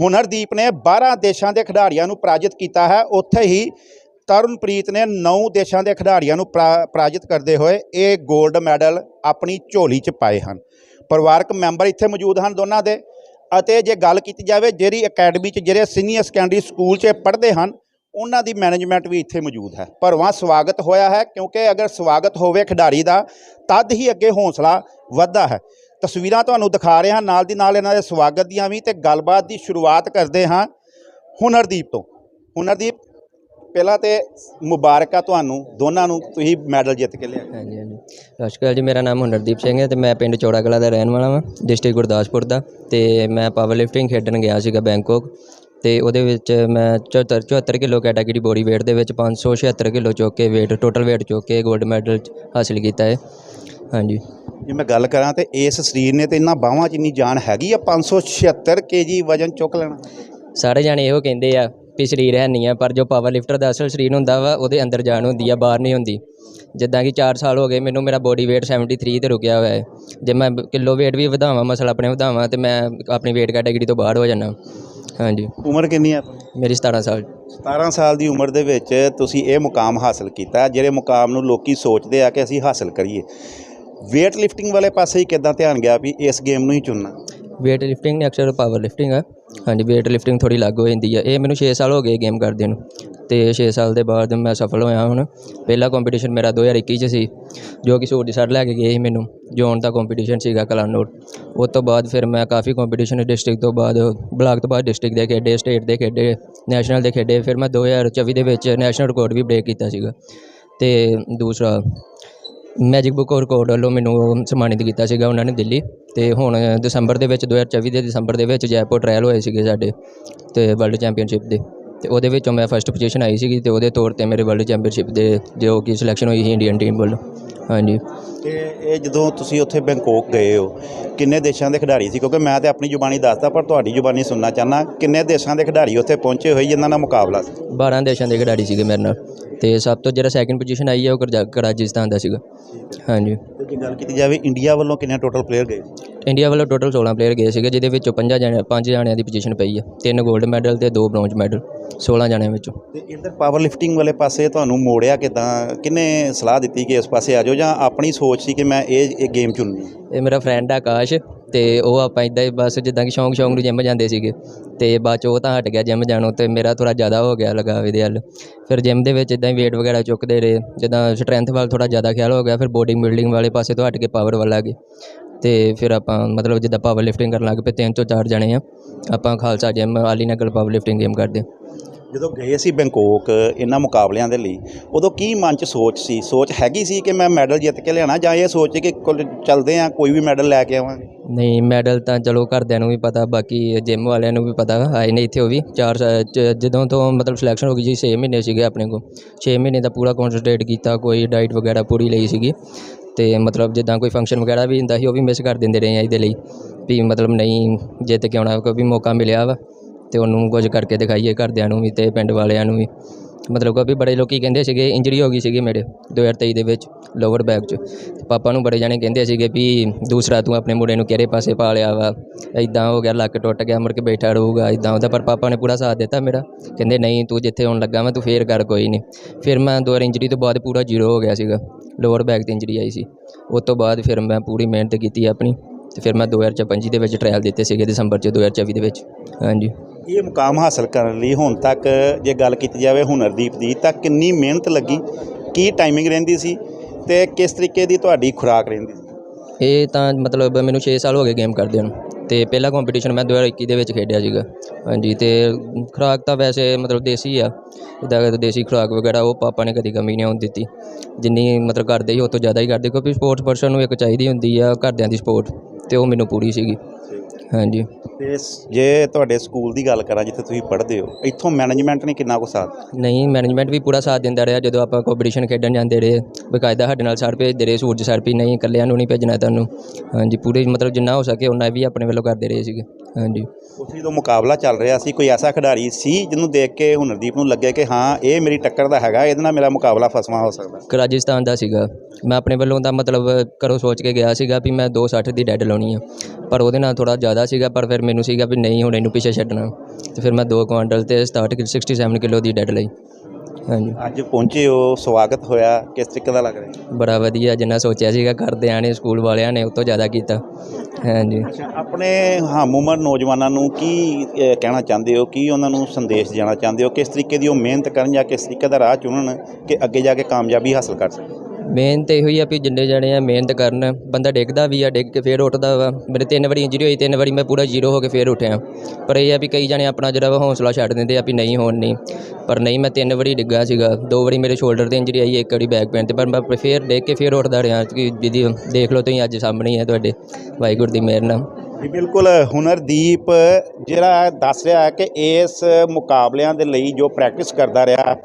ਹੁਨਰਦੀਪ ਨੇ 12 ਦੇਸ਼ਾਂ ਦੇ ਖਿਡਾਰੀਆਂ ਨੂੰ ਪਰਾਜਿਤ ਕੀਤਾ ਹੈ, ਉੱਥੇ ਹੀ ਤਰਨਪ੍ਰੀਤ ਨੇ 9 ਦੇਸ਼ਾਂ ਦੇ ਖਿਡਾਰੀਆਂ ਨੂੰ ਪਰਾ- ਪਰਾਜਿਤ ਕਰਦੇ ਹੋਏ ਇਹ 골ਡ ਮੈਡਲ ਆਪਣੀ ਝੋਲੀ 'ਚ ਪਾਏ ਹਨ। ਪਰਿਵਾਰਕ ਮੈਂਬਰ ਇੱਥੇ ਮੌਜੂਦ ਹਨ ਦੋਨਾਂ ਦੇ ਅਤੇ ਜੇ ਗੱਲ ਕੀਤੀ ਜਾਵੇ ਜਿਹੜੀ ਅਕੈਡਮੀ 'ਚ, ਜਿਹੜੇ ਸੀਨੀਅਰ ਸੈਕੰਡਰੀ ਸਕੂਲ 'ਚ ਪੜ੍ਹਦੇ ਹਨ ਉਹਨਾਂ ਦੀ ਮੈਨੇਜਮੈਂਟ ਵੀ ਇੱਥੇ ਮੌਜੂਦ ਹੈ। ਭਰਵਾਂ ਸਵਾਗਤ ਹੋਇਆ ਹੈ, ਕਿਉਂਕਿ ਅਗਰ ਸਵਾਗਤ ਹੋਵੇ ਖਿਡਾਰੀ ਦਾ, ਤਦ ਹੀ ਅੱਗੇ ਹੌਸਲਾ ਵੱਧਦਾ ਹੈ। ਤਸਵੀਰਾਂ ਤੁਹਾਨੂੰ ਦਿਖਾ ਰਹੇ ਹਾਂ, ਨਾਲ ਦੀ ਨਾਲ ਇਹਨਾਂ ਦੇ ਸਵਾਗਤ ਦੀਆਂ ਵੀ ਤੇ ਗੱਲਬਾਤ ਦੀ ਸ਼ੁਰੂਆਤ ਕਰਦੇ ਹਾਂ ਹੁਨਰਦੀਪ ਤੋਂ। ਹੁਨਰਦੀਪ, ਪਹਿਲਾਂ ਤੇ ਮੁਬਾਰਕਾਂ ਤੁਹਾਨੂੰ, ਦੋਨਾਂ ਨੂੰ ਤੁਸੀਂ ਮੈਡਲ ਜਿੱਤ ਕੇ ਲਿਆ। ਹਾਂਜੀ ਹਾਂਜੀ। ਸਤਿ ਸ਼੍ਰੀ ਅਕਾਲ ਜੀ, ਮੇਰਾ ਨਾਮ ਹੁਨਰਦੀਪ ਸਿੰਘ ਹੈ ਤੇ ਮੈਂ ਪਿੰਡ ਚੌੜਾ ਕਲਾ ਦਾ ਰਹਿਣ ਵਾਲਾ ਹਾਂ ਡਿਸਟ੍ਰਿਕਟ ਗੁਰਦਾਸਪੁਰ ਦਾ ਤੇ ਮੈਂ ਪਾਵਰ ਲਿਫਟਿੰਗ ਖੇਡਣ ਗਿਆ ਸੀਗਾ ਬੈਂਕਾਕ। ਤੇ ਉਹਦੇ ਵਿੱਚ ਮੈਂ 74 74 ਕਿਲੋ ਕੈਟਾਗਰੀ ਬੋਡੀ weight ਦੇ ਵਿੱਚ 576 ਕਿਲੋ ਚੁੱਕ ਕੇ weight ਟੋਟਲ weight ਚੁੱਕ ਕੇ 골ਡ ਮੈਡਲ ਹਾਸਿਲ ਕੀਤਾ ਹੈ। ਹਾਂਜੀ। ਜੇ ਮੈਂ ਗੱਲ ਕਰਾਂ ਤੇ ਇਸ ਸਰੀਰ ਨੇ ਤੇ ਇਹਨਾਂ ਬਾਹਾਂ 'ਚ ਇੰਨੀ ਜਾਨ ਹੈਗੀ ਆ 576 ਕੇਜੀ ਵਜਨ ਚੁੱਕ ਲੈਣਾ? ਸਾਰੇ ਜਾਣੇ ਇਹੋ ਕਹਿੰਦੇ ਆ ਵੀ ਸਰੀਰ ਹੈ ਨਹੀਂ ਆ ਪਰ ਜੋ ਪਾਵਰ ਲਿਫਟਰ ਦਾ ਅਸਲ ਸਰੀਰ ਹੁੰਦਾ ਵਾ ਉਹਦੇ ਅੰਦਰ ਜਾਨ ਹੁੰਦੀ ਆ ਬਾਹਰ ਨਹੀਂ ਹੁੰਦੀ। ਜਿੱਦਾਂ ਕਿ 4 ਸਾਲ ਹੋ ਗਏ ਮੈਨੂੰ ਮੇਰਾ ਬੋਡੀ weight 73 ਤੇ ਰੁਕਿਆ ਹੋਇਆ ਹੈ। ਜੇ ਮੈਂ ਕਿਲੋ weight ਵੀ ਵਧਾਵਾਂ ਮਸਲ ਆਪਣੇ ਵਧਾਵਾਂ ਤੇ ਮੈਂ ਆਪਣੀ weight ਕੈਟਾਗਰੀ ਤੋਂ ਬਾਹਰ ਹੋ ਜਾਣਾ ਹਾਂਜੀ। ਉਮਰ ਕਿੰਨੀ ਆ? ਮੇਰੀ 17 ਸਾਲ। 17 ਸਾਲ ਦੀ ਉਮਰ ਦੇ ਵਿੱਚ ਤੁਸੀਂ ਇਹ ਮੁਕਾਮ ਹਾਸਲ ਕੀਤਾ ਜਿਹੜੇ ਮੁਕਾਮ ਨੂੰ ਲੋਕੀ ਸੋਚਦੇ ਆ ਕਿ ਅਸੀਂ ਹਾਸਲ ਕਰੀਏ। weight lifting ਵਾਲੇ ਪਾਸੇ ਹੀ ਕਿੱਦਾਂ ਧਿਆਨ ਗਿਆ ਵੀ ਇਸ ਗੇਮ ਨੂੰ ਹੀ ਚੁਣਨਾ? Weight lifting ਨੇ ਅਕਸਰ ਪਾਵਰ ਲਿਫਟਿੰਗ ਆ। ਹਾਂਜੀ weight lifting ਥੋੜੀ ਲੱਗ ਹੋ ਜਾਂਦੀ ਆ। ਇਹ ਮੈਨੂੰ 6 ਸਾਲ ਹੋ ਗਏ ਗੇਮ ਕਰਦੇ ਨੂੰ। ਤੇ 6 ਸਾਲ ਦੇ ਬਾਅਦ ਮੈਂ ਸਫਲ ਹੋਇਆ ਹੁਣ। ਪਹਿਲਾ ਕੰਪੀਟੀਸ਼ਨ ਮੇਰਾ 2021 ਚ ਸੀ, ਜੋ ਕਿ ਸੂਰਜ ਸਰ ਲੈ ਕੇ ਗਏ ਸੀ ਮੈਨੂੰ ਜੋਨ ਦਾ ਕੰਪੀਟੀਸ਼ਨ ਸੀਗਾ ਕਲਾਨੌਰ। ਉਸ ਤੋਂ ਬਾਅਦ ਫਿਰ ਮੈਂ ਕਾਫੀ ਕੰਪੀਟੀਸ਼ਨ ਡਿਸਟ੍ਰਿਕਟ ਤੋਂ ਬਾਅਦ ਬਲਾਕ ਤੋਂ ਬਾਅਦ ਡਿਸਟ੍ਰਿਕਟ ਦੇ ਖੇਡੇ ਸਟੇਟ ਦੇ ਖੇਡੇ ਨੈਸ਼ਨਲ ਦੇ ਖੇਡੇ। ਫਿਰ ਮੈਂ 2024 ਦੇ ਵਿੱਚ ਨੈਸ਼ਨਲ ਰਿਕਾਰਡ ਵੀ ਬ੍ਰੇਕ ਕੀਤਾ ਸੀਗਾ। ਤੇ ਦੂਸਰਾ ਮੈਜਿਕ ਬੁੱਕ ਆਫ ਰਿਕਾਰਡ ਵੱਲੋਂ ਮੈਨੂੰ ਸਨਮਾਨਿਤ ਕੀਤਾ ਸੀਗਾ ਉਹਨਾਂ ਨੇ ਦਿੱਲੀ। ਤੇ ਹੁਣ ਦਸੰਬਰ ਦੇ ਵਿੱਚ 2024 ਦੇ ਦਸੰਬਰ ਦੇ ਵਿੱਚ ਜੈਪੁਰ ਟ੍ਰਾਇਲ ਹੋਏ ਸੀਗੇ ਸਾਡੇ ਤੇ ਵਰਲਡ ਚੈਂਪੀਅਨਸ਼ਿਪ ਦੇ। ਤੇ ਉਹਦੇ ਵਿੱਚੋਂ ਮੈਂ ਫਸਟ ਪੋਜੀਸ਼ਨ ਆਈ ਸੀਗੀ ਤੇ ਉਹਦੇ ਤੌਰ ਤੇ ਮੇਰੇ ਵਰਲਡ ਚੈਂਪੀਅਨਸ਼ਿਪ ਦੇ ਜੋ ਕਿ ਸਿਲੈਕਸ਼ਨ ਹੋਈ ਸੀ ਇੰਡੀਅਨ ਟੀਮ ਵੱਲੋਂ। ਹਾਂਜੀ। ਤੇ ਇਹ ਜਦੋਂ ਤੁਸੀਂ ਉੱਥੇ ਬੈਂਕਾਕ ਗਏ ਹੋ ਕਿੰਨੇ ਦੇਸ਼ਾਂ ਦੇ ਖਿਡਾਰੀ ਸੀ? ਕਿਉਂਕਿ ਮੈਂ ਤੇ ਆਪਣੀ ਜ਼ੁਬਾਨੀ ਦੱਸਦਾ ਪਰ ਤੁਹਾਡੀ ਜ਼ੁਬਾਨੀ ਸੁਣਨਾ ਚਾਹਨਾ ਕਿੰਨੇ ਦੇਸ਼ਾਂ ਦੇ ਖਿਡਾਰੀ ਉੱਥੇ ਪਹੁੰਚੇ ਹੋਏ ਜਿਨ੍ਹਾਂ ਨਾਲ ਮੁਕਾਬਲਾ ਸੀ? 12 ਦੇਸ਼ਾਂ ਦੇ ਖਿਡਾਰੀ ਸੀਗੇ ਮੇਰੇ ਨਾਲ। ਤੇ ਸਭ ਤੋਂ ਜਿਹੜਾ ਸੈਕਿੰਡ ਪੋਜੀਸ਼ਨ ਆਈ ਹੈ ਉਹ ਕਰਜਾ- ਰਾਜਸਥਾਨ ਦਾ ਸੀਗਾ। ਹਾਂਜੀ। ਤੇ ਜੇ ਗੱਲ ਕੀਤੀ ਜਾਵੇ ਇੰਡੀਆ ਵੱਲੋਂ ਕਿੰਨੇ ਟੋਟਲ ਪਲੇਅਰ ਗਏ ਇੰਡੀਆ ਵੱਲੋਂ ਟੋਟਲ 16 ਪਲੇਅਰ ਗਏ ਸੀਗੇ ਜਿਹਦੇ ਵਿੱਚੋਂ ਪੰਜਾਂ ਜਣੇ ਪੰਜ ਜਣਿਆਂ ਦੀ ਪੋਜੀਸ਼ਨ ਪਈ ਹੈ। ਤਿੰਨ 골ਡ ਮੈਡਲ ਤੇ ਦੋ ਬ੍ਰੌਂਜ਼ ਮੈਡਲ 16 ਜਣਿਆਂ ਵਿੱਚੋਂ। ਤੇ ਇੱਧਰ ਪਾਵਰ ਲਿਫਟਿੰਗ ਵਾਲੇ ਪਾਸੇ ਤੁਹਾਨੂੰ ਮੋੜਿਆ ਕਿਦਾਂ? ਕਿੰਨੇ ਸਲਾਹ ਦਿੱਤੀ ਕਿ ਇਸ ਪਾਸੇ ਆ ਜਾਓ ਜਾਂ ਆਪਣੀ ਸੋਚ ਸੀ ਕਿ ਮੈਂ ਇਹ ਇਹ ਗੇਮ ਚੁਣਨੀ ਹੈ? ਇਹ ਮੇਰਾ ਫਰੈਂਡ ਆਕਾਸ਼। ਅਤੇ ਉਹ ਆਪਾਂ ਇੱਦਾਂ ਹੀ ਬਸ ਜਿੱਦਾਂ ਕਿ ਸ਼ੌਂਕ ਸ਼ੌਂਕ ਨੂੰ ਜਿੰਮ ਜਾਂਦੇ ਸੀਗੇ ਅਤੇ ਬਾਅਦ ਚ ਉਹ ਤਾਂ ਹਟ ਗਿਆ ਜਿੰਮ ਜਾਣੋਂ ਅਤੇ ਮੇਰਾ ਥੋੜ੍ਹਾ ਜ਼ਿਆਦਾ ਹੋ ਗਿਆ ਲਗਾਵ ਇਹਦੇ ਵੱਲ। ਫਿਰ ਜਿੰਮ ਦੇ ਵਿੱਚ ਇੱਦਾਂ ਹੀ ਵੇਟ ਵਗੈਰਾ ਚੁੱਕਦੇ ਰਹੇ, ਜਿੱਦਾਂ ਸਟਰੈਂਥ ਵੱਲ ਥੋੜ੍ਹਾ ਜ਼ਿਆਦਾ ਖਿਆਲ ਹੋ ਗਿਆ, ਫਿਰ ਬੋਡੀ ਬਿਲਡਿੰਗ ਵਾਲੇ ਪਾਸੇ ਤੋਂ ਹਟ ਕੇ ਪਾਵਰ ਵੱਲ ਆ ਗਏ। ਅਤੇ ਫਿਰ ਆਪਾਂ ਮਤਲਬ ਜਿੱਦਾਂ ਪਾਵਰ ਲਿਫਟਿੰਗ ਕਰਨ ਲੱਗ ਪਏ, ਤਿੰਨ ਤੋਂ ਚਾਰ ਜਣੇ ਆ। ਆਪਾਂ ਖਾਲਸਾ ਜਿੰਮ ਆਲੀ ਨਗਰ ਪਾਵਰ ਲਿਫਟਿੰਗ ਗੇਮ ਕਰਦੇ। ਜਦੋਂ ਗਏ ਸੀ ਬੈਂਕੋਕ ਇਹਨਾਂ ਮੁਕਾਬਲਿਆਂ ਦੇ ਲਈ, ਉਦੋਂ ਕੀ ਮਨ 'ਚ ਸੋਚ ਸੀ? ਸੋਚ ਹੈਗੀ ਸੀ ਕਿ ਮੈਂ ਮੈਡਲ ਜਿੱਤ ਕੇ ਲਿਆਣਾ ਜਾਂ ਇਹ ਸੋਚ ਕਿ ਕੁੱਲ ਚੱਲਦੇ ਆ ਕੋਈ ਵੀ ਮੈਡਲ ਲੈ ਕੇ ਆਵਾਂਗੇ ਨਹੀਂ, ਮੈਡਲ ਤਾਂ ਚਲੋ ਘਰਦਿਆਂ ਨੂੰ ਵੀ ਪਤਾ, ਬਾਕੀ ਜਿਮ ਵਾਲਿਆਂ ਨੂੰ ਵੀ ਪਤਾ, ਆਏ ਨੇ ਇੱਥੇ ਉਹ ਵੀ। ਚਾਰ ਸਾ- ਚ- ਜਦੋਂ ਤੋਂ ਮਤਲਬ ਸਿਲੈਕਸ਼ਨ ਹੋ ਗਈ ਜੀ 6 ਮਹੀਨੇ ਸੀਗੇ ਆਪਣੇ ਕੋਲ। 6 ਮਹੀਨੇ ਦਾ ਪੂਰਾ ਕਨਸੈਂਟਰੇਟ ਕੀਤਾ, ਕੋਈ ਡਾਈਟ ਵਗੈਰਾ ਪੂਰੀ ਲਈ ਸੀਗੀ। ਤੇ ਮਤਲਬ ਜਿੱਦਾਂ ਕੋਈ ਫੰਕਸ਼ਨ ਵਗੈਰਾ ਵੀ ਹੁੰਦਾ ਸੀ, ਉਹ ਵੀ ਮਿਸ ਕਰ ਦਿੰਦੇ ਰਹੇ ਆ ਇਹਦੇ ਲਈ। ਵੀ ਮਤਲਬ ਨਹੀਂ, ਜਿੱਤ ਕੇ ਆਉਣਾ ਕਿਉਂਕਿ ਮੌਕਾ ਮਿਲਿਆ ਵਾ। ਅਤੇ ਉਹਨੂੰ ਕੁਝ ਕਰਕੇ ਦਿਖਾਈਏ ਘਰਦਿਆਂ ਨੂੰ ਵੀ ਅਤੇ ਪਿੰਡ ਵਾਲਿਆਂ ਨੂੰ ਵੀ। ਮਤਲਬ ਕਿ ਵੀ ਬੜੇ ਲੋਕ ਕਹਿੰਦੇ ਸੀਗੇ ਇੰਜਰੀ ਹੋ ਗਈ ਸੀਗੀ ਮੇਰੇ 2023 ਦੇ ਵਿੱਚ ਲੋਅਰ ਬੈਕ 'ਚ। ਪਾਪਾ ਨੂੰ ਬੜੇ ਜਾਣੇ ਕਹਿੰਦੇ ਸੀਗੇ ਵੀ ਦੂਸਰਾ ਤੂੰ ਆਪਣੇ ਮੁੰਡੇ ਨੂੰ ਕਿਹੜੇ ਪਾਸੇ ਪਾ ਲਿਆ ਵਾ ਇਦਾਂ ਹੋ ਗਿਆ, ਲੱਕ ਟੁੱਟ ਗਿਆ, ਮੁੜ ਕੇ ਬੈਠਾ ਰਹੂਗਾ ਇਦਾਂ ਉਹਦਾ ਪਰ ਪਾਪਾ ਨੇ ਪੂਰਾ ਸਾਥ ਦਿੱਤਾ ਮੇਰਾ। ਕਹਿੰਦੇ ਨਹੀਂ, ਤੂੰ ਜਿੱਥੇ ਹੁਣ ਲੱਗਾ ਮੈਂ ਤੂੰ ਫੇਰ ਕਰ, ਕੋਈ ਨਹੀਂ। ਫਿਰ ਮੈਂ ਦੋ ਵਾਰ ਇੰਜਰੀ ਤੋਂ ਬਾਅਦ ਪੂਰਾ ਜ਼ੀਰੋ ਹੋ ਗਿਆ ਸੀਗਾ। ਲੋਅਰ ਬੈਕ ਤੇ ਇੰਜਰੀ ਆਈ ਸੀ। ਉਸ ਤੋਂ ਬਾਅਦ ਫਿਰ ਮੈਂ ਪੂਰੀ ਮਿਹਨਤ ਕੀਤੀ ਆਪਣੀ। ਤੇ ਫਿਰ ਮੈਂ 2025 ਦੇ ਵਿੱਚ ਟ੍ਰਾਇਲ ਦਿੱਤੇ ਸੀਗੇ ਦਸੰਬਰ 'ਚ 2024 ਦੇ ਵਿੱਚ। ਹਾਂਜੀ। ਇਹ ਮੁਕਾਮ ਹਾਸਲ ਕਰਨ ਲਈ ਹੁਣ ਤੱਕ ਜੇ ਗੱਲ ਕੀਤੀ ਜਾਵੇ ਹੁਨਰਦੀਪ ਦੀ ਤਾਂ ਕਿੰਨੀ ਮਿਹਨਤ ਲੱਗੀ ਕੀ ਟਾਈਮਿੰਗ ਰਹਿੰਦੀ ਸੀ ਤੇ ਕਿਸ ਤਰੀਕੇ ਦੀ ਤੁਹਾਡੀ ਖੁਰਾਕ ਰਹਿੰਦੀ ਸੀ? ਇਹ ਤਾਂ ਮਤਲਬ ਮੈਨੂੰ 6 ਸਾਲ ਹੋ ਗਏ ਗੇਮ ਕਰਦੇ ਨੂੰ ਤੇ ਪਹਿਲਾ ਕੰਪੀਟੀਸ਼ਨ ਮੈਂ 2021 ਦੇ ਵਿੱਚ ਖੇਡਿਆ ਸੀਗਾ। ਹਾਂਜੀ ਤੇ ਖੁਰਾਕ ਤਾਂ ਵੈਸੇ ਮਤਲਬ ਦੇਸੀ ਆ ਜਿੱਦਾਂ ਕਿ ਦੇਸੀ ਖੁਰਾਕ ਵਗੈਰਾ ਉਹ ਪਾਪਾ ਨੇ ਕਦੀ ਕਮੀ ਨਹੀਂ ਆਉਣ ਦਿੱਤੀ। ਜਿੰਨੀ ਮਤਲਬ ਕਰਦੇ ਸੀ ਉਹ ਤੋਂ ਜ਼ਿਆਦਾ ਹੀ ਕਰਦੇ ਕਿਉਂਕਿ ਸਪੋਰਟਸ ਪਰਸਨ ਨੂੰ ਇੱਕ ਚਾਹੀਦੀ ਹੁੰਦੀ ਆ ਘਰਦਿਆਂ ਦੀ ਸਪੋਰਟ ਤੇ ਉਹ ਮੈਨੂੰ ਪੂਰੀ ਸੀਗੀ। ਹਾਂਜੀ। ਤੇ ਸ- ਜੇ ਤੁਹਾਡੇ ਸਕੂਲ ਦੀ ਗੱਲ ਕਰਾਂ, ਜਿੱਥੇ ਤੁਸੀਂ ਪੜ੍ਹਦੇ ਹੋ, ਇੱਥੋਂ ਮੈਨੇਜਮੈਂਟ ਨੇ ਕਿੰਨਾ ਕੁ ਸਾਥ ਨਹੀਂ ਮੈਨੇਜਮੈਂਟ ਵੀ ਪੂਰਾ ਸਾਥ ਦਿੰਦਾ ਰਿਹਾ, ਜਦੋਂ ਆਪਾਂ ਕੰਪੀਟੀਸ਼ਨ ਖੇਡਣ ਜਾਂਦੇ ਰਹੇ, ਬਕਾਇਦਾ ਸਾਡੇ ਨਾਲ ਸਰ ਭੇਜਦੇ ਰਹੇ, ਸੂਰਜ ਸਰ ਵੀ ਨਹੀਂ, ਇਕੱਲਿਆਂ ਨੂੰ ਨਹੀਂ ਭੇਜਣਾ ਤੁਹਾਨੂੰ। ਹਾਂਜੀ, ਪੂਰੇ ਮਤਲਬ ਜਿੰਨਾ ਹੋ ਸਕੇ ਉਹਨਾਂ ਵੀ ਆਪਣੇ ਵੱਲੋਂ ਕਰਦੇ ਰਹੇ ਸੀਗੇ। ਹਾਂਜੀ। ਉੱਥੇ ਜਦੋਂ ਮੁਕਾਬਲਾ ਚੱਲ ਰਿਹਾ ਸੀ ਕੋਈ ਐਸਾ ਖਿਡਾਰੀ ਸੀ ਜਿਹਨੂੰ ਦੇਖ ਕੇ ਹੁਨਰਦੀਪ ਨੂੰ ਲੱਗੇ ਕਿ ਹਾਂ ਇਹ ਮੇਰੀ ਟੱਕਰ ਦਾ ਹੈਗਾ ਇਹਦੇ ਨਾਲ ਮੇਰਾ ਮੁਕਾਬਲਾ ਫਸਵਾ ਹੋ ਸਕਦਾ। ਇੱਕ ਰਾਜਸਥਾਨ ਦਾ ਸੀਗਾ। ਮੈਂ ਆਪਣੇ ਵੱਲੋਂ ਤਾਂ ਮਤਲਬ ਘਰੋਂ ਸੋਚ ਕੇ ਗਿਆ ਸੀਗਾ ਵੀ ਮੈਂ 260 ਦੀ ਡੈਡ ਲਾਉਣੀ ਆ। ਪਰ ਉਹਦੇ ਨਾਲ ਥੋੜਾ ਜ਼ਿਆਦਾ ਸੀਗਾ ਪਰ ਫਿਰ ਮੈਨੂੰ ਸੀਗਾ ਵੀ ਨਹੀਂ ਹੁਣ ਇਹਨੂੰ ਪਿੱਛੇ ਛੱਡਣਾ। ਤੇ ਫਿਰ ਮੈਂ 2 ਕੁਆਂਟਲ ਤੇ 67 ਕਿ 67 ਕਿਲੋ ਦੀ ਡੈਡ ਲਈ। ਹਾਂਜੀ। ਅੱਜ ਪਹੁੰਚੇ ਹੋ ਸਵਾਗਤ ਹੋਇਆ ਕਿਸ ਤਰੀਕੇ ਦਾ ਲੱਗ ਰਿਹਾ? ਬੜਾ ਵਧੀਆ ਜਿੰਨਾ ਸੋਚਿਆ ਸੀਗਾ ਘਰਦਿਆਂ ਨੇ ਸਕੂਲ ਵਾਲਿਆਂ ਨੇ ਉਹ ਤੋਂ ਜ਼ਿਆਦਾ ਕੀਤਾ। ਹਾਂਜੀ। ਅੱਛਾ ਆਪਣੇ ਹਮ ਉਮਰ ਨੌਜਵਾਨਾਂ ਨੂੰ ਕੀ ਅਹ, ਕਹਿਣਾ ਚਾਹੁੰਦੇ ਹੋ? ਕੀ ਉਹਨਾਂ ਨੂੰ ਸੰਦੇਸ਼ ਦੇਣਾ ਚਾਹੁੰਦੇ ਹੋ? ਕਿਸ ਤਰੀਕੇ ਦੀ ਉਹ ਮਿਹਨਤ ਕਰਨ ਜਾਂ ਕਿਸ ਤਰੀਕੇ ਦਾ ਰਾਹ ਚੁਣਨ ਕਿ ਅੱਗੇ ਜਾ ਕੇ ਕਾਮਯਾਬੀ ਹਾਸਲ ਕਰ ਸਕਣ? ਮਿਹਨਤ ਇਹੋ ਹੀ ਆ ਵੀ ਜਿੰਨੇ ਜਣੇ ਆ ਮਿਹਨਤ ਕਰਨ, ਬੰਦਾ ਡਿੱਗਦਾ ਵੀ ਆ, ਡਿੱਗ ਕੇ ਫੇਰ ਉੱਠਦਾ ਵਾ। ਮੇਰੇ ਤਿੰਨ ਵਾਰੀ ਇੰਜਰੀ ਹੋਈ, ਤਿੰਨ ਵਾਰੀ ਮੈਂ ਪੂਰਾ ਜ਼ੀਰੋ ਹੋ ਕੇ ਫੇਰ ਉੱਠਿਆ। ਪਰ ਇਹ ਆ ਵੀ ਕਈ ਜਣੇ ਆਪਣਾ ਜਿਹੜਾ ਵਾ ਹੌਸਲਾ ਛੱਡ ਦਿੰਦੇ ਆ ਵੀ ਨਹੀਂ ਹੋਣ ਨਹੀਂ। ਪਰ ਨਹੀਂ, ਮੈਂ ਤਿੰਨ ਵਾਰੀ ਡਿੱਗਾ ਸੀਗਾ। ਦੋ ਵਾਰੀ ਮੇਰੇ ਸ਼ੋਲਡਰ ਤੇ ਇੰਜਰੀ ਆਈ, ਇੱਕ ਵਾਰੀ ਬੈਕ ਪੇਨ ਤੇ। ਪਰ ਮੈਂ ਫੇਰ ਡਿੱਗ ਕੇ ਫੇਰ ਉੱਠਦਾ ਰਿਹਾ ਕਿ ਜਿਹਦੀ ਦੇਖ ਲਓ ਤੁਸੀਂ ਅੱਜ ਸਾਹਮਣੇ ਹੀ ਹੈ ਤੁਹਾਡੇ। ਵਾਹਿਗੁਰੂ ਦੀ ਮਿਹਰ ਨਾਲ। ਜੀ, ਬਿਲਕੁਲ। ਹੁਨਰਦੀਪ ਜਿਹੜਾ ਦੱਸ ਰਿਹਾ ਕਿ ਇਸ ਮੁਕਾਬਲਿਆਂ ਦੇ ਲਈ ਜੋ ਪ੍ਰੈਕਟਿਸ ਕਰਦਾ ਰਿਹਾ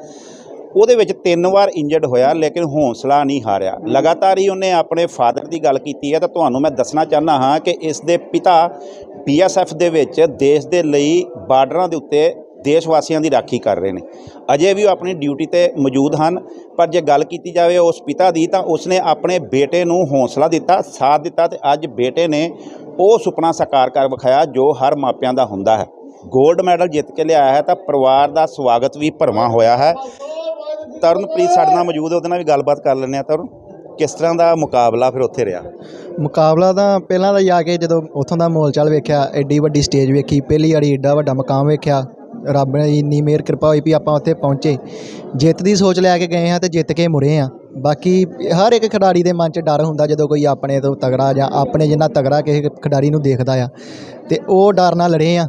ਉਹਦੇ ਵਿੱਚ ਤਿੰਨ ਵਾਰ ਇੰਜਰਡ ਹੋਇਆ, ਲੇਕਿਨ ਹੌਸਲਾ ਨਹੀਂ ਹਾਰਿਆ। ਲਗਾਤਾਰ ਹੀ ਉਹਨੇ ਆਪਣੇ ਫਾਦਰ ਦੀ ਗੱਲ ਕੀਤੀ ਹੈ, ਤਾਂ ਤੁਹਾਨੂੰ ਮੈਂ ਦੱਸਣਾ ਚਾਹੁੰਦਾ ਹਾਂ ਕਿ ਇਸ ਦੇ ਪਿਤਾ ਬੀਐਸਐਫ ਦੇ ਵਿੱਚ ਦੇਸ਼ ਦੇ ਲਈ ਬਾਰਡਰਾਂ ਦੇ ਉੱਤੇ ਦੇਸ਼ ਵਾਸੀਆਂ ਦੀ ਰਾਖੀ ਕਰ ਰਹੇ ਨੇ। ਅਜੇ ਵੀ ਉਹ ਆਪਣੀ ਡਿਊਟੀ ਤੇ ਮੌਜੂਦ ਹਨ, ਪਰ ਜੇ ਗੱਲ ਕੀਤੀ ਜਾਵੇ ਉਸ ਪਿਤਾ ਦੀ, ਤਾਂ ਉਸਨੇ ਆਪਣੇ ਬੇਟੇ ਨੂੰ ਹੌਸਲਾ ਦਿੱਤਾ, ਸਾਥ ਦਿੱਤਾ ਤੇ ਅੱਜ ਬੇਟੇ ਨੇ ਉਹ ਸੁਪਨਾ ਸਾਕਾਰ ਕਰ ਵਿਖਾਇਆ, ਜੋ ਹਰ ਮਾਪਿਆਂ ਦਾ ਹੁੰਦਾ ਹੈ। 골ਡ ਮੈਡਲ ਜਿੱਤ ਕੇ ਲਿਆਇਆ ਹੈ, ਤਾਂ ਪਰਿਵਾਰ ਦਾ ਸਵਾਗਤ ਵੀ ਭਰਵਾਂ ਹੋਇਆ ਹੈ। ਤਰਨਪ੍ਰੀਤ ਸਾਡੇ ਨਾਲ ਮੌਜੂਦ ਹੈ, ਉਹਦੇ ਨਾਲ ਵੀ ਗੱਲਬਾਤ ਕਰ ਲੈਂਦੇ ਆ ਤਰਨ ਕਿਸ ਤਰ੍ਹਾਂ ਦਾ ਮੁਕਾਬਲਾ ਫਿਰ ਉੱਥੇ ਰਿਹਾ? ਮੁਕਾਬਲਾ ਤਾਂ ਪਹਿਲਾਂ ਤਾਂ ਜਾ ਕੇ ਜਦੋਂ ਉੱਥੋਂ ਦਾ ਮੋਲ ਚਾਲ ਵੇਖਿਆ, ਐਡੀ ਵੱਡੀ ਸਟੇਜ ਵੇਖੀ, ਪਹਿਲੀ ਵਾਰੀ ਐਡਾ ਵੱਡਾ ਮਕਾਮ ਵੇਖਿਆ, ਰੱਬ ਨੇ ਇੰਨੀ ਮਿਹਰ ਕਿਰਪਾ ਹੋਈ ਵੀ ਆਪਾਂ ਉੱਥੇ ਪਹੁੰਚੇ। ਜਿੱਤ ਦੀ ਸੋਚ ਲੈ ਕੇ ਗਏ ਹਾਂ ਤੇ ਜਿੱਤ ਕੇ ਮੁੜੇ ਆ ਬਾਕੀ ਹਰ ਇੱਕ ਖਿਡਾਰੀ ਦੇ ਮਨ 'ਚ ਡਰ ਹੁੰਦਾ ਜਦੋਂ ਕੋਈ ਆਪਣੇ ਤੋਂ ਤਗੜਾ ਜਾਂ ਆਪਣੇ ਜਿੰਨਾ ਤਗੜਾ ਕਿਸੇ ਖਿਡਾਰੀ ਨੂੰ ਦੇਖਦਾ ਆ। ਤੇ ਉਹ ਡਰ ਨਾਲ ਲੜੇ ਆ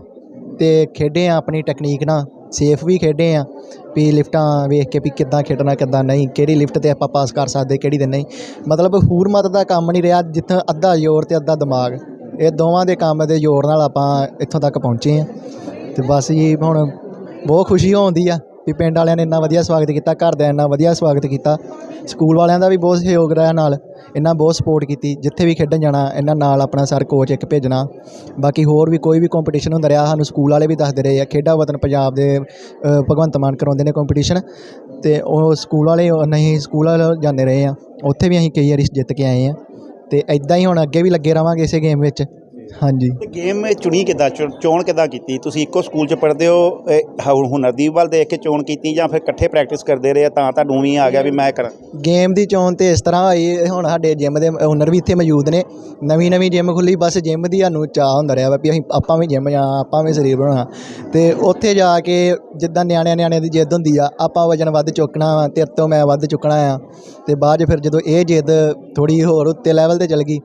ਤੇ ਖੇਡੇ ਆ ਆਪਣੀ ਟੈਕਨੀਕ ਨਾਲ ਸੇਫ ਵੀ ਖੇਡੇ ਆ ਵੀ ਲਿਫਟਾਂ ਵੇਖ ਕੇ ਵੀ ਕਿੱਦਾਂ ਖੇਡਣਾ, ਕਿੱਦਾਂ ਨਹੀਂ, ਕਿਹੜੀ ਲਿਫਟ ਤੇ ਆਪਾਂ ਪਾਸ ਕਰ ਸਕਦੇ, ਕਿਹੜੀ ਤੇ ਨਹੀਂ। ਮਤਲਬ ਹੂਰਮਤ ਦਾ ਕੰਮ ਨਹੀਂ ਰਿਹਾ, ਜਿੱਥੇ ਅੱਧਾ ਜ਼ੋਰ ਤੇ ਅੱਧਾ ਦਿਮਾਗ। ਇਹ ਦੋਵਾਂ ਦੇ ਕੰਮ ਦੇ ਜ਼ੋਰ ਨਾਲ ਆਪਾਂ ਇੱਥੋਂ ਤੱਕ ਪਹੁੰਚੇ ਆ ਤੇ ਬਸ ਜੀ ਹੁਣ ਬਹੁਤ ਖੁਸ਼ੀ ਹੁੰਦੀ ਆ। ਵੀ ਪਿੰਡ ਵਾਲਿਆਂ ਨੇ ਇੰਨਾ ਵਧੀਆ ਸਵਾਗਤ ਕੀਤਾ, ਘਰਦਿਆਂ ਨੇ ਇੰਨਾ ਵਧੀਆ ਸਵਾਗਤ ਕੀਤਾ। ਸਕੂਲ ਵਾਲਿਆਂ ਦਾ ਵੀ ਬਹੁਤ ਸਹਿਯੋਗ ਰਿਹਾ ਨਾਲ ਇਹਨਾਂ ਬਹੁਤ ਸਪੋਰਟ ਕੀਤੀ, ਜਿੱਥੇ ਵੀ ਖੇਡਣ ਜਾਣਾ ਇਹਨਾਂ ਨਾਲ ਆਪਣਾ ਸਰ ਕੋਚ ਇੱਕ ਭੇਜਣਾ। ਬਾਕੀ ਹੋਰ ਵੀ ਕੋਈ ਵੀ ਕੰਪੀਟੀਸ਼ਨ ਹੁੰਦਾ ਰਿਹਾ, ਸਾਨੂੰ ਸਕੂਲ ਵਾਲੇ ਵੀ ਦੱਸਦੇ ਰਹੇ ਆ, ਖੇਡਾਂ ਵਤਨ ਪੰਜਾਬ ਦੇ ਭਗਵੰਤ ਮਾਨ ਕਰਾਉਂਦੇ ਨੇ ਕੰਪੀਟੀਸ਼ਨ ਤੇ ਉਹ ਸਕੂਲ ਵਾਲੇ ਉਹ ਨਹੀਂ ਸਕੂਲ ਵਾਲੇ ਜਾਂਦੇ ਰਹੇ ਆ। ਉੱਥੇ ਵੀ ਅਸੀਂ ਕਈ ਵਾਰੀ ਜਿੱਤ ਕੇ ਆਏ ਆ। ਤੇ ਇਦਾਂ ਹੀ ਹੁਣ ਅੱਗੇ ਵੀ ਲੱਗੇ ਰਵਾਂਗੇ ਇਸੇ ਗੇਮ ਵਿੱਚ। ਹਾਂਜੀ। ਤੇ ਗੇਮ ਚੁਣੀ ਕਿੱਦਾਂ? ਚੋਣ ਕਿੱਦਾਂ ਕੀਤੀ? ਤੁਸੀਂ ਇੱਕੋ ਸਕੂਲ 'ਚ ਪੜ੍ਹਦੇ ਹੋ ਇਹ ਹੁ- ਹੁਨਰਦੀਪ ਵੱਲ ਦੇਖ ਕੇ ਚੋਣ ਕੀਤੀ ਜਾਂ ਫਿਰ ਇਕੱਠੇ ਪ੍ਰੈਕਟਿਸ ਕਰਦੇ ਰਹੇ ਤਾਂ ਤੁਹਾਨੂੰ ਵੀ ਆ ਗਿਆ ਵੀ ਮੈਂ ਕਰਾਂ? ਗੇਮ ਦੀ ਚੋਣ ਤੇ ਇਸ ਤਰ੍ਹਾਂ ਹੋਈ ਹੁਣ ਸਾਡੇ ਜਿਮ ਦੇ ਓਨਰ ਵੀ ਇੱਥੇ ਮੌਜੂਦ ਨੇ। ਨਵੀਂ ਨਵੀਂ ਜਿਮ ਖੁੱਲੀ ਬਸ ਜਿਮ ਦੀ ਸਾਨੂੰ ਚਾਹ ਹੁੰਦਾ ਰਿਹਾ ਵਾ ਵੀ ਅਸੀਂ ਆਪਾਂ ਵੀ ਜਿਮ ਜਾਣਾ ਆਪਾਂ ਵੀ ਸਰੀਰ ਬਣਾਉਣਾ। ਤੇ ਉੱਥੇ ਜਾ ਕੇ ਜਿੱਦਾਂ ਨਿਆਣਿਆਂ ਨਿਆਣਿਆਂ ਦੀ ਜਿੱਦ ਹੁੰਦੀ ਆ ਆਪਾਂ ਵਜਨ ਵੱਧ ਚੁੱਕਣਾ ਵਾ ਤੇਰੇ ਤੋਂ ਮੈਂ ਵੱਧ ਚੁੱਕਣਾ ਆ। ਤੇ ਬਾਅਦ 'ਚ ਫਿਰ ਜਦੋਂ ਇਹ ਜਿੱਦ ਥੋੜੀ ਹੋਰ ਉੱਤੇ ਲੈਵਲ ਤੇ ਚਲ ਗਈ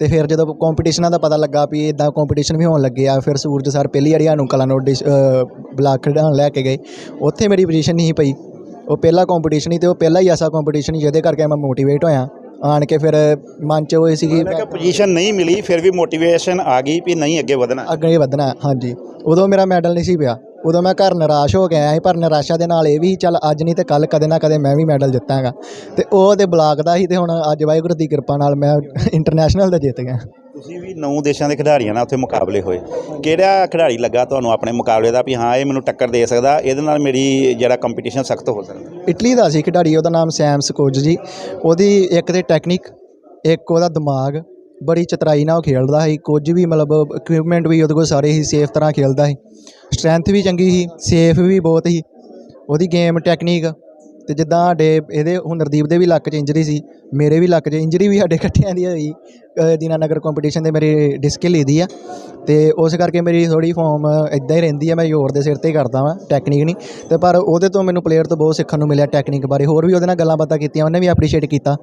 ਤੇ ਫਿਰ ਜਦੋਂ ਕੰਪੀਟੀਸ਼ਨਾਂ ਦਾ ਪਤਾ ਲੱਗਾ ਵੀ ਇਦਾਂ ਕੰਪੀਟੀਸ਼ਨ ਵੀ ਹੋਣ ਲੱਗੇ ਆ, ਫਿਰ ਸੂਰਜ ਸਰ ਪਹਿਲੀ ਵਾਰੀ ਸਾਨੂੰ ਕਲਾਨੌਰ ਡਿਸ ਬਲਾਕ ਖਿਡਾਉਣ ਲੈ ਕੇ ਗਏ। ਉੱਥੇ ਮੇਰੀ ਪੋਜੀਸ਼ਨ ਨਹੀਂ ਪਈ। ਉਹ ਪਹਿਲਾ ਕੰਪੀਟੀਸ਼ਨ ਹੀ ਤੇ ਉਹ ਪਹਿਲਾ ਹੀ ਐਸਾ ਕੰਪੀਟੀਸ਼ਨ ਜਿਹਦੇ ਕਰਕੇ ਮੈਂ ਮੋਟੀਵੇਟ ਹੋਇਆ। ਆਣ ਕੇ ਫਿਰ ਮਨ ਚ ਉਹ ਸੀਗੀ ਮੈਂ ਕਿਹਾ ਪੋਜੀਸ਼ਨ ਨਹੀਂ ਮਿਲੀ ਫਿਰ ਵੀ ਮੋਟੀਵੇਸ਼ਨ ਆ ਗਈ ਵੀ ਨਹੀਂ ਅੱਗੇ ਵਧਣਾ। ਅੱਗੇ ਵਧਣਾ ਹੈ, ਹਾਂਜੀ। ਉਦੋਂ ਮੇਰਾ ਮੈਡਲ ਨਹੀਂ ਸੀ ਪਿਆ। ਉਦੋਂ ਮੈਂ ਘਰ ਨਿਰਾਸ਼ ਹੋ ਕੇ ਆਇਆ ਸੀ ਪਰ ਨਿਰਾਸ਼ਾ ਦੇ ਨਾਲ ਇਹ ਵੀ ਚੱਲ ਅੱਜ ਨਹੀਂ ਤੇ ਕੱਲ ਕਦੇ ਨਾ ਕਦੇ ਮੈਂ ਵੀ ਮੈਡਲ ਜਿੱਤਾਂਗਾ। ਤੇ ਉਹ ਤੇ ਬਲਾਕ ਦਾ ਸੀ ਤੇ ਹੁਣ ਅੱਜ ਵਾਹਿਗੁਰੂ ਦੀ ਕਿਰਪਾ ਨਾਲ ਮੈਂ ਇੰਟਰਨੈਸ਼ਨਲ ਦਾ ਜਿੱਤ ਗਿਆ। ਤੁਸੀਂ ਵੀ ਨੌ ਦੇਸ਼ਾਂ ਦੇ ਖਿਡਾਰੀਆਂ ਨਾਲ ਉੱਥੇ ਮੁਕਾਬਲੇ ਹੋਏ। ਕਿਹੜਾ ਖਿਡਾਰੀ ਲੱਗਾ ਤੁਹਾਨੂੰ ਆਪਣੇ ਮੁਕਾਬਲੇ ਦਾ ਵੀ ਹਾਂ, ਇਹ ਮੈਨੂੰ ਟੱਕਰ ਦੇ ਸਕਦਾ, ਇਹਦੇ ਨਾਲ ਮੇਰੀ ਜਿਹੜਾ ਕੰਪੀਟੀਸ਼ਨ ਸਖਤ ਹੋ ਸਕਦਾ। ਇਟਲੀ ਦਾ ਸੀ ਖਿਡਾਰੀ, ਉਹਦਾ ਨਾਮ ਸੈਮ ਸਕੋਜ ਜੀ। ਉਹਦੀ ਇੱਕ ਤੇ ਟੈਕਨੀਕ ਇੱਕ ਉਹਦਾ ਦਿਮਾਗ, ਬੜੀ ਚਤਰਾਈ ਨਾਲ ਉਹ ਖੇਡਦਾ ਸੀ। ਕੁਝ ਵੀ ਮਤਲਬ ਇਕਵਿਪਮੈਂਟ ਵੀ ਉਹਦੇ ਕੋਲ ਸਾਰੇ ਹੀ ਸੇਫ ਤਰ੍ਹਾਂ ਖੇਡਦਾ ਸੀ। ਸਟਰੈਂਥ ਵੀ ਚੰਗੀ ਸੀ ਸੇਫ ਵੀ ਬਹੁਤ ਸੀ। ਉਹਦੀ ਗੇਮ ਟੈਕਨੀਕ ਤੇ ਜਿੱਦਾਂ ਸਾਡੇ ਇਹਦੇ ਹੁਨਰਦੀਪ ਦੇ ਵੀ ਲੱਕ 'ਚ ਇੰਜਰੀ ਸੀ ਮੇਰੇ ਵੀ ਲੱਕ 'ਚ ਇੰਜਰੀ ਵੀ ਸਾਡੇ ਇਕੱਠਿਆਂ ਦੀ ਹੋਈ ਅ, ਦੀਨਾਨਗਰ ਕੰਪੀਟੀਸ਼ਨ ਦੇ ਮੇਰੀ ਡਿਸਕ ਲਈ ਆ ਤੇ ਉਸ ਕਰਕੇ ਮੇਰੀ ਥੋੜੀ ਫਾਰਮ ਇਦਾਂ ਹੀ ਰਹਿੰਦੀ ਆ ਮੈਂ ਜ਼ੋਰ ਦੇ ਸਿਰ ਤੇ ਹੀ ਕਰਦਾ ਵਾਂ ਟੈਕਨੀਕ ਨਹੀਂ ਤੇ ਪਰ ਉਹਦੇ ਤੋਂ ਮੈਨੂੰ ਪਲੇਅਰ ਤੋਂ ਬਹੁਤ ਸਿੱਖਣ ਨੂੰ ਮਿਲਿਆ ਟੈਕਨੀਕ ਬਾਰੇ ਹੋਰ ਵੀ ਉਹਦੇ ਨਾਲ ਗੱਲਾਂ ਬਾਤਾਂ ਕੀਤੀਆਂ ਉਹਨੇ ਵੀ ਐਪਰੀਸ਼ੀਏਟ ਕੀਤਾ।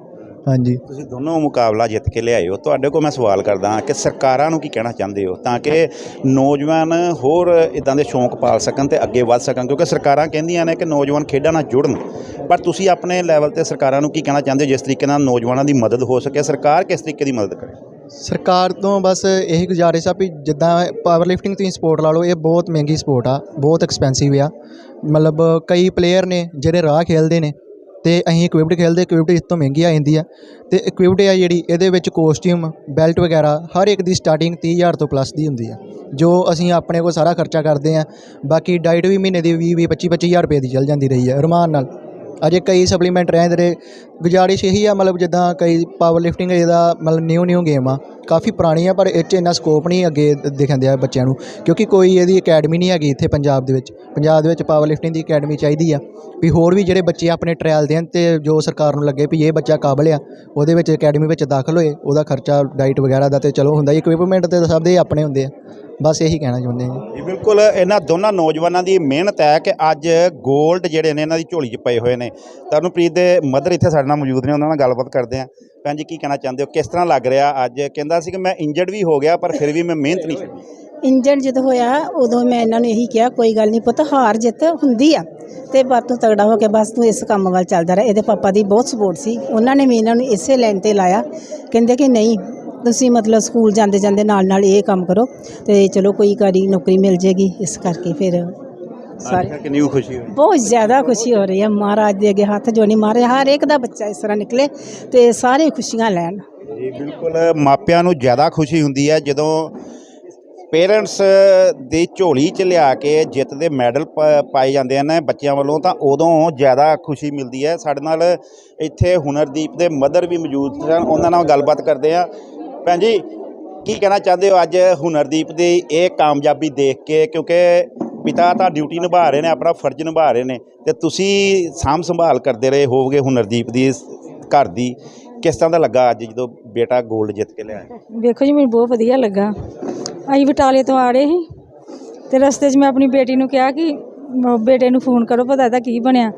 ਹਾਂਜੀ। ਤੁਸੀਂ ਦੋਨੋਂ ਮੁਕਾਬਲਾ ਜਿੱਤ ਕੇ ਲਿਆਏ ਹੋ ਤੁਹਾਡੇ ਕੋਲ ਮੈਂ ਸਵਾਲ ਕਰਦਾ ਕਿ ਸਰਕਾਰਾਂ ਨੂੰ ਕੀ ਕਹਿਣਾ ਚਾਹੁੰਦੇ ਹੋ? ਤਾਂ ਕਿ ਨੌਜਵਾਨ ਹੋਰ ਇਦਾਂ ਦੇ ਸ਼ੌਂਕ ਪਾਲ ਸਕਣ ਤੇ ਅੱਗੇ ਵੱਧ ਸਕਣ ਕਿਉਂਕਿ ਸਰਕਾਰਾਂ ਕਹਿੰਦੀਆਂ ਨੇ ਕਿ ਨੌਜਵਾਨ ਖੇਡਾਂ ਨਾਲ ਜੁੜਨ। ਪਰ ਤੁਸੀਂ ਆਪਣੇ ਲੈਵਲ ਤੇ ਸਰਕਾਰਾਂ ਨੂੰ ਕੀ ਕਹਿਣਾ ਚਾਹੁੰਦੇ ਹੋ ਜਿਸ ਤਰੀਕੇ ਨਾਲ ਨੌਜਵਾਨਾਂ ਦੀ ਮਦਦ ਹੋ ਸਕੇ? ਸਰਕਾਰ ਕਿਸ ਤਰੀਕੇ ਦੀ ਮਦਦ ਕਰੇ? ਸਰਕਾਰ ਤੋਂ ਬਸ ਇਹੀ ਗੁਜ਼ਾਰਿਸ਼ ਆ ਵੀ ਜਿੱਦਾਂ ਪਾਵਰ ਲਿਫਟਿੰਗ ਤੁਸੀਂ ਸਪੋਰਟ ਲਾ ਲਓ ਇਹ ਬਹੁਤ ਮਹਿੰਗੀ ਸਪੋਰਟ ਆ ਬਹੁਤ ਐਕਸਪੈਂਸਿਵ ਆ। ਮਤਲਬ ਕਈ ਪਲੇਅਰ ਨੇ ਜਿਹੜੇ ਰਾਹ ਖੇਲਦੇ ਨੇ ਅਤੇ ਅਸੀਂ ਇਕਵਿਪਡ ਖੇਲਦੇ ਇਕਵਿਪਡ ਇਸ ਤੋਂ ਮਹਿੰਗੀ ਆ ਜਾਂਦੀ ਆ। ਅਤੇ ਇਕਵਿਪਡ ਆ ਜਿਹੜੀ, ਇਹਦੇ ਵਿੱਚ ਕੋਸਟਿਊਮ ਬੈਲਟ ਵਗੈਰਾ, ਹਰ ਇੱਕ ਦੀ ਸਟਾਰਟਿੰਗ ਤੀਹ ਹਜ਼ਾਰ ਤੋਂ ਪਲੱਸ ਦੀ ਹੁੰਦੀ ਆ, ਜੋ ਅਸੀਂ ਆਪਣੇ ਕੋਲ ਸਾਰਾ ਖਰਚਾ ਕਰਦੇ ਹਾਂ ਬਾਕੀ ਡਾਈਟ ਵੀ ਮਹੀਨੇ ਦੀ ਵੀਹ ਵੀਹ, ਪੱਚੀ ਪੱਚੀ ਹਜ਼ਾਰ ਰੁਪਏ ਦੀ ਚੱਲ ਜਾਂਦੀ ਰਹੀ ਹੈ ਰਮਾਨ ਨਾਲ। ਅਜੇ ਕਈ ਸਪਲੀਮੈਂਟ ਰਹਿੰਦੇ ਰਹੇ। ਗੁਜ਼ਾਰਿਸ਼ ਇਹੀ ਆ, ਮਤਲਬ ਜਿੱਦਾਂ ਕਈ ਪਾਵਰ ਲਿਫਟਿੰਗ ਇਹਦਾ ਮਤਲਬ ਨਿਊ ਨਿਊ ਗੇਮ ਆ। ਕਾਫੀ ਪੁਰਾਣੀ ਆ, ਪਰ ਇਹ 'ਚ ਇੰਨਾ ਸਕੋਪ ਨਹੀਂ ਅੱਗੇ ਦਿਖਣ ਦਿਆ ਬੱਚਿਆਂ ਨੂੰ, ਕਿਉਂਕਿ ਕੋਈ ਇਹਦੀ ਅਕੈਡਮੀ ਨਹੀਂ ਹੈਗੀ ਇੱਥੇ ਪੰਜਾਬ ਦੇ ਵਿੱਚ। ਪੰਜਾਬ ਦੇ ਵਿੱਚ ਪਾਵਰ ਲਿਫਟਿੰਗ ਦੀ ਅਕੈਡਮੀ ਚਾਹੀਦੀ ਆ। ਵੀ ਹੋਰ ਵੀ ਜਿਹੜੇ ਬੱਚੇ ਆਪਣੇ ਟ੍ਰਾਇਲ ਦੇਣ ਤੇ ਜੋ ਸਰਕਾਰ ਨੂੰ ਲੱਗੇ ਵੀ ਇਹ ਬੱਚਾ ਕਾਬਲ ਆ, ਉਹਦੇ ਵਿੱਚ ਅਕੈਡਮੀ ਵਿੱਚ ਦਾਖਲ ਹੋਏ, ਉਹਦਾ ਖਰਚਾ ਡਾਈਟ ਵਗੈਰਾ ਦਾ ਤੇ ਚਲੋ ਹੁੰਦਾ ਇਕਵਿਪਮੈਂਟ ਤੇ ਸਭ ਦੇ ਆਪਣੇ ਹੁੰਦੇ ਆ। ਬਸ ਇਹੀ ਕਹਿਣਾ ਚਾਹੁੰਦੇ ਹਾਂ ਜੀ। ਬਿਲਕੁਲ। ਇਹਨਾਂ ਦੋਨਾਂ ਨੌਜਵਾਨਾਂ ਦੀ ਮਿਹਨਤ ਹੈ ਕਿ ਅੱਜ 골ਡ ਜਿਹੜੇ ਨੇ ਇਹਨਾਂ ਦੀ ਝੋਲੀ 'ਚ ਪਏ ਹੋਏ ਨੇ। ਤਰਨਪ੍ਰੀਤ ਦੇ ਮਦਰ ਇੱਥੇ ਸਾਡੇ ਨਾਲ ਮੌਜੂਦ ਨੇ ਉਹਨਾਂ ਨਾਲ ਗੱਲਬਾਤ ਕਰਦੇ ਹਾਂ। ਭੈਣ ਜੀ ਕੀ ਕਹਿਣਾ ਚਾਹੁੰਦੇ ਹੋ? ਕਿਸ ਤਰ੍ਹਾਂ ਲੱਗ ਰਿਹਾ ਅੱਜ? ਕਹਿੰਦਾ ਸੀ ਕਿ ਮੈਂ ਇੰਜਰਡ ਵੀ ਹੋ ਗਿਆ ਪਰ ਫਿਰ ਵੀ ਮੈਂ ਮਿਹਨਤ ਨਹੀਂ ਛੱਡੀ ਇੰਜਣ ਜਦੋਂ ਹੋਇਆ ਉਦੋਂ ਮੈਂ ਇਹਨਾਂ ਨੂੰ ਇਹੀ ਕਿਹਾ ਕੋਈ ਗੱਲ ਨਹੀਂ ਪੁੱਤ ਹਾਰ ਜਿੱਤ ਹੁੰਦੀ ਆ ਤੇ ਪਰ ਤੂੰ ਤਗੜਾ ਹੋ ਕੇ ਬਸ ਤੂੰ ਇਸ ਕੰਮ ਵੱਲ ਚੱਲਦਾ ਰਹਿ। ਇਹਦੇ ਪਾਪਾ ਦੀ ਬਹੁਤ ਸਪੋਰਟ ਸੀ। ਉਹਨਾਂ ਨੇ ਵੀ ਇਹਨਾਂ ਨੂੰ ਇਸੇ ਲਾਈਨ ਤੇ ਲਾਇਆ। ਕਹਿੰਦੇ ਕਿ ਨਹੀਂ ਤੁਸੀਂ ਮਤਲਬ ਸਕੂਲ ਜਾਂਦੇ ਜਾਂਦੇ ਨਾਲ ਨਾਲ ਇਹ ਕੰਮ ਕਰੋ ਤੇ ਚਲੋ ਕੋਈ ਕਾਰੀ ਨੌਕਰੀ ਮਿਲ ਜੇਗੀ ਇਸ ਕਰਕੇ ਫਿਰ ਸਾਰੇ ਅੱਜ ਕਿੰਨੀ ਕੁ ਖੁਸ਼ੀ ਹੋਈ? ਬਹੁਤ ਜ਼ਿਆਦਾ ਖੁਸ਼ੀ ਹੋ ਰਹੀ ਹੈ ਮਹਾਰਾਜ ਦੇ ਅੱਗੇ ਹੱਥ ਜੋੜੀ ਮਾਰੇ ਹਰ ਇੱਕ ਦਾ ਬੱਚਾ ਇਸ ਤਰ੍ਹਾਂ ਨਿਕਲੇ ਤੇ ਸਾਰੇ ਖੁਸ਼ੀਆਂ ਲੈਣ। ਜੀ ਬਿਲਕੁਲ ਮਾਪਿਆਂ ਨੂੰ ਜ਼ਿਆਦਾ ਖੁਸ਼ੀ ਹੁੰਦੀ ਹੈ ਜਦੋਂ ਪੇਰੈਂਟਸ ਦੀ ਝੋਲੀ 'ਚ ਲਿਆ ਕੇ ਜਿੱਤ ਦੇ ਮੈਡਲ ਪ- ਪਾਏ ਜਾਂਦੇ ਹਨ ਬੱਚਿਆਂ ਵੱਲੋਂ ਤਾਂ ਉਦੋਂ ਜ਼ਿਆਦਾ ਖੁਸ਼ੀ ਮਿਲਦੀ ਹੈ। ਸਾਡੇ ਨਾਲ ਇੱਥੇ ਹੁਨਰਦੀਪ ਦੇ ਮਦਰ ਵੀ ਮੌਜੂਦ ਹਨ ਉਹਨਾਂ ਨਾਲ ਗੱਲਬਾਤ ਕਰਦੇ ਆ ਭੈਣ ਜੀ, ਕੀ ਕਹਿਣਾ ਚਾਹੁੰਦੇ ਹੋ ਅੱਜ ਹੁਨਰਦੀਪ ਦੀ ਇਹ ਕਾਮਯਾਬੀ ਦੇਖ ਕੇ? ਕਿਉਂਕਿ ਪਿਤਾ ਤਾਂ ਡਿਊਟੀ ਨਿਭਾ ਰਹੇ ਨੇ, ਆਪਣਾ ਫਰਜ਼ ਨਿਭਾ ਰਹੇ ਨੇ। ਤੇ ਤੁਸੀਂ ਸਾਂਭ ਸੰਭਾਲ ਕਰਦੇ ਰਹੇ ਹੋਵੋਗੇ ਹੁਨਰਦੀਪ ਦੀ ਘਰ ਦੀ। ਕਿਸ ਤਰ੍ਹਾਂ ਦਾ ਲੱਗਾ ਅੱਜ ਜਦੋਂ ਬੇਟਾ 골ਡ ਜਿੱਤ ਕੇ ਲਿਆਇਆ? ਵੇਖੋ ਜੀ, ਮੈਨੂੰ ਬਹੁਤ ਵਧੀਆ ਲੱਗਾ। ਅਸੀਂ ਬਟਾਲੇ ਤੋਂ ਆ ਰਹੇ ਸੀ ਤੇ ਰਸਤੇ 'ਚ ਮੈਂ ਆਪਣੀ ਬੇਟੀ ਨੂੰ ਕਿਹਾ ਕਿ, ਬੇਟੇ ਨੂੰ ਫੋਨ ਕਰੋ, ਪਤਾ ਇਹਦਾ ਕੀ ਬਣਿਆ।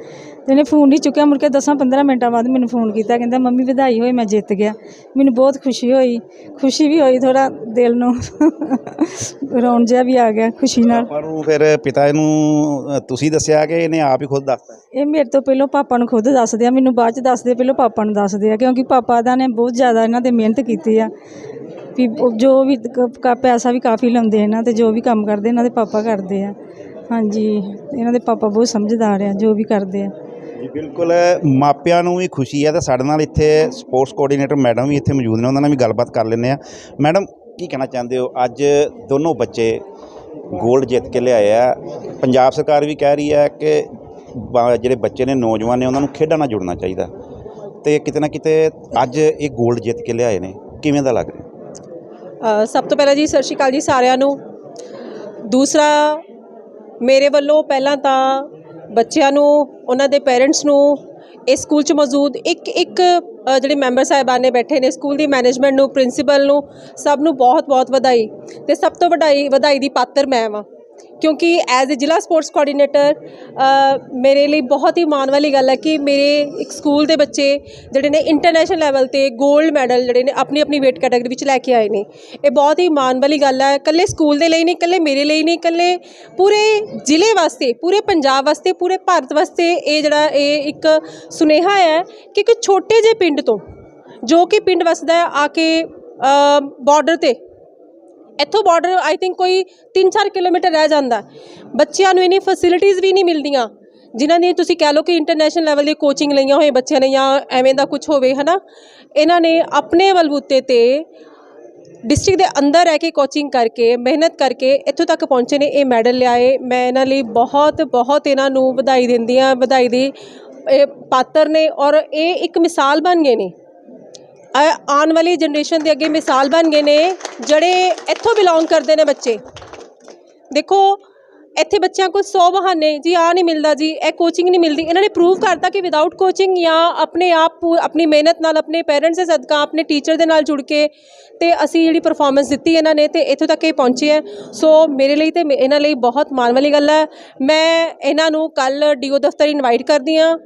ਤੇ ਉਹਨੇ ਫੋਨ ਨਹੀਂ ਚੁੱਕਿਆ ਮੁੜ ਕੇ 10-15 ਮਿੰਟਾਂ ਬਾਅਦ ਮੈਨੂੰ ਫੋਨ ਕੀਤਾ ਕਹਿੰਦਾ ਮੰਮੀ ਵਧਾਈ ਹੋਈ ਮੈਂ ਜਿੱਤ ਗਿਆ। ਮੈਨੂੰ ਬਹੁਤ ਖੁਸ਼ੀ ਹੋਈ ਖੁਸ਼ੀ ਵੀ ਹੋਈ ਥੋੜਾ ਦਿਲ ਨੂੰ ਰੌਣ ਜਿਹਾ ਵੀ ਆ ਗਿਆ ਖੁਸ਼ੀ ਨਾਲ। ਪਰ ਉਹ ਫਿਰ ਪਿਤਾ ਨੂੰ ਤੁਸੀਂ ਦੱਸਿਆ ਕਿ ਇਹਨੇ ਆਪ ਹੀ ਖੁਦ ਦੱਸਤਾ? ਇਹ ਮੇਰੇ ਤੋਂ ਪਹਿਲਾਂ ਪਾਪਾ ਨੂੰ ਖੁਦ ਦੱਸਦੇ ਆ ਮੈਨੂੰ ਬਾਅਦ ਚ ਦੱਸਦੇ ਪਹਿਲਾਂ ਪਾਪਾ ਨੂੰ ਦੱਸਦੇ ਆ ਕਿਉਂਕਿ ਪਾਪਾ ਦਾ ਨੇ ਬਹੁਤ ਜ਼ਿਆਦਾ ਇਹਨਾਂ ਤੇ ਮਿਹਨਤ ਕੀਤੀ ਆ। ਵੀ ਜੋ ਵੀ ਪੈਸਾ ਵੀ ਕਾਫੀ ਲਾਉਂਦੇ ਇਹਨਾਂ ਤੇ ਜੋ ਵੀ ਕੰਮ ਕਰਦੇ ਇਹਨਾਂ ਦੇ ਪਾਪਾ ਕਰਦੇ ਆ। ਹਾਂਜੀ ਇਹਨਾਂ ਦੇ ਪਾਪਾ ਬਹੁਤ ਸਮਝਦਾਰ ਆ ਜੋ ਵੀ ਕਰਦੇ ਆ। ਜੀ, ਬਿਲਕੁਲ, ਮਾਪਿਆਂ ਨੂੰ ਵੀ ਖੁਸ਼ੀ ਹੈ ਤਾਂ ਸਾਡੇ ਨਾਲ ਇੱਥੇ ਸਪੋਰਟਸ ਕੋਆਰਡੀਨੇਟਰ ਮੈਡਮ ਵੀ ਇੱਥੇ ਮੌਜੂਦ ਨੇ, ਉਹਨਾਂ ਨਾਲ ਵੀ ਗੱਲਬਾਤ ਕਰ ਲੈਂਦੇ ਆ ਮੈਡਮ, ਕੀ ਕਹਿਣਾ ਚਾਹੁੰਦੇ ਹੋ? ਅੱਜ ਦੋਨੋਂ ਬੱਚੇ ਗੋਲਡ ਜਿੱਤ ਕੇ ਲਿਆਏ ਆ। ਪੰਜਾਬ ਸਰਕਾਰ ਵੀ ਕਹਿ ਰਹੀ ਹੈ ਕਿ ਜਿਹੜੇ ਬੱਚੇ ਨੇ, ਨੌਜਵਾਨ ਨੇ, ਉਹਨਾਂ ਨੂੰ ਖੇਡਾਂ ਨਾਲ ਜੁੜਨਾ ਚਾਹੀਦਾ। ਤੇ ਕਿਤੇ ਨਾ ਕਿਤੇ ਅੱਜ ਇਹ ਗੋਲਡ ਜਿੱਤ ਕੇ ਲਿਆਏ ਨੇ। ਕਿਵੇਂ ਦਾ ਲੱਗ ਰਿਹਾ? ਸਭ ਤੋਂ ਪਹਿਲਾਂ ਜੀ, ਸਤਿ ਸ਼੍ਰੀ ਅਕਾਲ ਜੀ ਸਾਰਿਆਂ ਨੂੰ। ਦੂਸਰਾ, ਮੇਰੇ ਵੱਲੋਂ ਪਹਿਲਾਂ ਤਾਂ ਬੱਚਿਆਂ ਨੂੰ, ਉਹਨਾਂ ਦੇ ਪੇਰੈਂਟਸ ਨੂੰ, ਇਸ ਸਕੂਲ 'ਚ ਮੌਜੂਦ ਇੱਕ ਇੱਕ ਜਿਹੜੇ ਮੈਂਬਰ ਸਾਹਿਬਾਨੇ ਬੈਠੇ ਨੇ ਸਕੂਲ ਦੀ ਮੈਨੇਜਮੈਂਟ ਨੂੰ ਪ੍ਰਿੰਸੀਪਲ ਨੂੰ, ਸਭ ਨੂੰ ਬਹੁਤ ਬਹੁਤ ਵਧਾਈ। ਤੇ ਸਭ ਤੋਂ ਵਧਾਈ ਵਧਾਈ ਦੀ ਪਾਤਰ ਮੈਂ ਵਾਂ। ਕਿਉਂਕਿ ਐਜ਼ ਅ ਜ਼ਿਲ੍ਹਾ ਸਪੋਰਟਸ ਕੋਆਰਡੀਨੇਟਰ ਮੇਰੇ ਲਈ ਬਹੁਤ ਹੀ ਮਾਣ ਵਾਲੀ ਗੱਲ ਹੈ ਕਿ ਮੇਰੇ ਇੱਕ ਸਕੂਲ ਦੇ ਬੱਚੇ ਜਿਹੜੇ ਨੇ ਇੰਟਰਨੈਸ਼ਨਲ ਲੈਵਲ ਤੇ 골ਡ ਮੈਡਲ ਜਿਹੜੇ ਨੇ ਆਪਣੀ ਆਪਣੀ weight ਕੈਟਾਗਰੀ ਵਿੱਚ ਲੈ ਕੇ ਆਏ ਨੇ। ਇਹ ਬਹੁਤ ਹੀ ਮਾਣ ਵਾਲੀ ਗੱਲ ਹੈ। ਇਕੱਲੇ ਸਕੂਲ ਦੇ ਲਈ ਨਹੀਂ, ਇਕੱਲੇ ਮੇਰੇ ਲਈ ਨਹੀਂ, ਇਕੱਲੇ ਪੂਰੇ ਜ਼ਿਲ੍ਹੇ ਵਾਸਤੇ, ਪੂਰੇ ਪੰਜਾਬ ਵਾਸਤੇ, ਪੂਰੇ ਭਾਰਤ ਵਾਸਤੇ ਇਹ ਜਿਹੜਾ ਇਹ ਇੱਕ ਸੁਨੇਹਾ ਹੈ ਕਿ ਇੱਕ ਛੋਟੇ ਜਿਹੇ ਪਿੰਡ ਤੋਂ ਜੋ ਕਿ ਪਿੰਡ ਵਸਦਾ ਆ ਕੇ ਬਾਰਡਰ ਤੇ ਇੱਥੋਂ ਬਾਰਡਰ ਆਈ ਥਿੰਕ ਕੋਈ 3-4 ਕਿਲੋਮੀਟਰ ਰਹਿ ਜਾਂਦਾ। ਬੱਚਿਆਂ ਨੂੰ ਇਨੀ ਫੈਸਿਲਿਟੀਆਂ ਵੀ ਨਹੀਂ ਮਿਲਦੀਆਂ, ਜਿਨ੍ਹਾਂ ਦੀ ਤੁਸੀਂ ਕਹਿ ਲਓ ਕਿ ਇੰਟਰਨੈਸ਼ਨਲ ਲੈਵਲ ਦੀ ਕੋਚਿੰਗ ਲਈਆਂ ਹੋਏ ਬੱਚਿਆਂ ਨੇ ਜਾਂ ਐਵੇਂ ਦਾ ਕੁਝ ਹੋਵੇ, ਹਨਾ? ਇਹਨਾਂ ਨੇ ਆਪਣੇ ਬਲਬੂਤੇ ਤੇ ਡਿਸਟ੍ਰਿਕਟ ਦੇ ਅੰਦਰ ਰਹਿ ਕੇ ਕੋਚਿੰਗ ਕਰਕੇ, ਮਿਹਨਤ ਕਰਕੇ ਇੱਥੋਂ ਤੱਕ ਪਹੁੰਚੇ ਨੇ, ਇਹ ਮੈਡਲ ਲਿਆਏ। ਮੈਂ ਇਹਨਾਂ ਲਈ ਬਹੁਤ ਬਹੁਤ ਇਹਨਾਂ ਨੂੰ ਵਧਾਈ ਦਿੰਦੀ ਹਾਂ, ਵਧਾਈ ਦੀ ਇਹ ਪਾਤਰ ਨੇ ਔਰ ਇਹ ਇੱਕ ਮਿਸਾਲ ਬਣ ਗਏ ਨੇ। ਆਉਣ ਵਾਲੀ ਜਨਰੇਸ਼ਨ ਦੇ ਅੱਗੇ ਮਿਸਾਲ ਬਣ ਗਏ ਨੇ, ਜਿਹੜੇ ਇੱਥੋਂ ਬਿਲੋਂਗ ਕਰਦੇ ਨੇ ਬੱਚੇ। ਦੇਖੋ, ਇੱਥੇ ਬੱਚਿਆਂ ਕੋਲ 100 ਬਹਾਨੇ, ਜੀ ਆ ਨਹੀਂ ਮਿਲਦਾ ਜੀ, ਇਹ ਕੋਚਿੰਗ ਨਹੀਂ ਮਿਲਦੀ। ਇਹਨਾਂ ਨੇ ਪ੍ਰੂਵ ਕਰਤਾ ਕਿ ਵਿਦਆਊਟ ਕੋਚਿੰਗ ਜਾਂ ਆਪਣੇ ਆਪ ਪੂ- ਆਪਣੀ ਮਿਹਨਤ ਨਾਲ, ਆਪਣੇ ਪੇਰੈਂਟਸ ਦੇ ਸਦਕਾ, ਆਪਣੇ ਟੀਚਰ ਦੇ ਨਾਲ ਜੁੜ ਕੇ ਤੇ ਅਸੀਂ ਜਿਹੜੀ ਪਰਫਾਰਮੈਂਸ ਦਿੱਤੀ ਇਹਨਾਂ ਨੇ ਤੇ ਇੱਥੋਂ ਤੱਕ ਇਹ ਪਹੁੰਚੇ ਹੈ ਸੋ ਮੇਰੇ ਲਈ ਤੇ ਮੇ- ਇਹਨਾਂ ਲਈ ਬਹੁਤ ਮਾਣ ਵਾਲੀ ਗੱਲ ਹੈ। ਮੈਂ ਇਹਨਾਂ ਨੂੰ ਕੱਲ ਡੀਓ ਦਫ਼ਤਰ ਇਨਵਾਈਟ ਕਰਦੀ ਹਾਂ।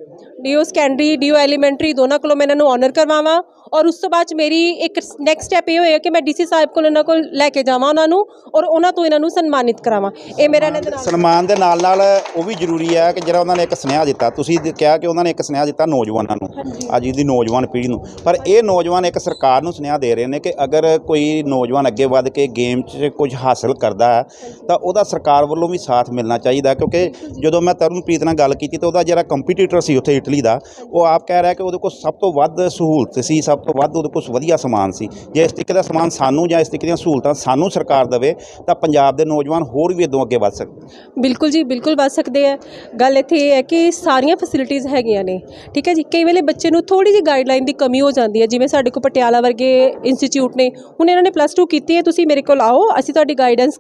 ਡੀਓ ਸੈਕੰਡਰੀ ਡੀਓ ਐਲੀਮੈਂਟਰੀ ਦੋਨਾਂ ਕੋਲੋਂ ਮੈਂ ਇਹਨਾਂ ਨੂੰ ਆਨਰ ਕਰਵਾਵਾਂ ਔਰ ਉਸ ਤੋਂ ਬਾਅਦ ਮੇਰੀ ਇੱਕ ਨੈਕਸਟ ਸਟੈਪ ਇਹ ਹੋਏਗਾ ਕਿ ਮੈਂ ਡੀਸੀ ਸਾਹਿਬ ਕੋਲ ਇਹਨਾਂ ਕੋਲ ਲੈ ਕੇ ਜਾਵਾਂ ਉਹਨਾਂ ਨੂੰ ਔਰ ਉਹਨਾਂ ਤੋਂ ਇਹਨਾਂ ਨੂੰ ਸਨਮਾਨਿਤ ਕਰਾਵਾਂ। ਇਹ ਮੇਰਾ ਇਹਨਾਂ ਦੇ ਨਾਲ ਸਨਮਾਨ ਦੇ ਨਾਲ ਨਾਲ ਉਹ ਵੀ ਜ਼ਰੂਰੀ ਹੈ ਕਿ ਜਿਹੜਾ ਉਹਨਾਂ ਨੇ ਇੱਕ ਸੁਨੇਹਾ ਦਿੱਤਾ ਤੁਸੀਂ ਕਿਹਾ ਕਿ ਉਹਨਾਂ ਨੇ ਇੱਕ ਸੁਨੇਹਾ ਦਿੱਤਾ ਨੌਜਵਾਨਾਂ ਨੂੰ ਅੱਜ ਦੀ ਨੌਜਵਾਨ ਪੀੜ੍ਹੀ ਨੂੰ। ਪਰ ਇਹ ਨੌਜਵਾਨ ਇੱਕ ਸਰਕਾਰ ਨੂੰ ਸੁਨੇਹਾ ਦੇ ਰਹੇ ਨੇ ਕਿ ਅਗਰ ਕੋਈ ਨੌਜਵਾਨ ਅੱਗੇ ਵੱਧ ਕੇ ਗੇਮ 'ਚ ਕੁਝ ਹਾਸਲ ਕਰਦਾ ਹੈ ਤਾਂ ਉਹਦਾ ਸਰਕਾਰ ਵੱਲੋਂ ਵੀ ਸਾਥ ਮਿਲਣਾ ਚਾਹੀਦਾ ਕਿਉਂਕਿ ਜਦੋਂ ਮੈਂ ਤਰਨਪ੍ਰੀਤ ਨਾਲ ਗੱਲ ਕੀਤੀ ਤਾਂ ਉਹਦਾ ਜਿਹੜਾ ਕੰਪੀਟੀਟਰ ਸੀ ਉੱਥੇ ਇਟਲੀ ਦਾ। ਉਹ ਆਪ ਕਹਿ ਰਿਹਾ ਕਿ ਉਹਦੇ ਕੋਲ ਸਭ ਤੋਂ ਵੱਧ ਸਹੂਲਤ ਸੀ, ਸਭ ਤੋਂ ਵੱਧ ਉਹਦੇ ਕੋਲ ਵਧੀਆ ਸਮਾਨ ਸੀ। ਜੇ ਇਸ ਤਰੀਕੇ ਦਾ ਸਮਾਨ ਸਾਨੂੰ ਜਾਂ ਇਸ ਤਰੀਕੇ ਦੀਆਂ ਸਹੂਲਤਾਂ ਸਾਨੂੰ ਸਰਕਾਰ ਦੇਵੇ, ਤਾਂ ਪੰਜਾਬ ਦੇ ਨੌਜਵਾਨ ਹੋਰ ਵੀ ਇਦੋਂ ਅੱਗੇ ਵੱਧ ਸਕਦੇ ਬਿਲਕੁਲ ਜੀ, ਬਿਲਕੁਲ ਵੱਧ ਸਕਦੇ ਆ। ਗੱਲ ਇੱਥੇ ਇਹ ਹੈ ਕਿ ਸਾਰੀਆਂ ਫੈਸਿਲਿਟੀਆਂ ਹੈਗੀਆਂ ਨੇ, ਠੀਕ ਹੈ ਜੀ? ਕਈ ਵੇਲੇ ਬੱਚੇ ਨੂੰ ਥੋੜੀ ਜਿਹੀ ਗਾਈਡਲਾਈਨ ਦੀ ਕਮੀ ਹੋ ਜਾਂਦੀ ਹੈ। ਜਿਵੇਂ ਸਾਡੇ ਕੋਲ ਪਟਿਆਲਾ ਵਰਗੇ ਇੰਸਟੀਚਿਊਟ ਨੇ ਹੁਣ ਇਹਨਾਂ ਨੇ ਪਲੱਸ 2 ਕੀਤੀ ਹੈ। ਤੁਸੀਂ ਮੇਰੇ ਕੋਲ ਆਓ, ਅਸੀਂ ਤੁਹਾਡੀ ਗਾਈਡੈਂਸ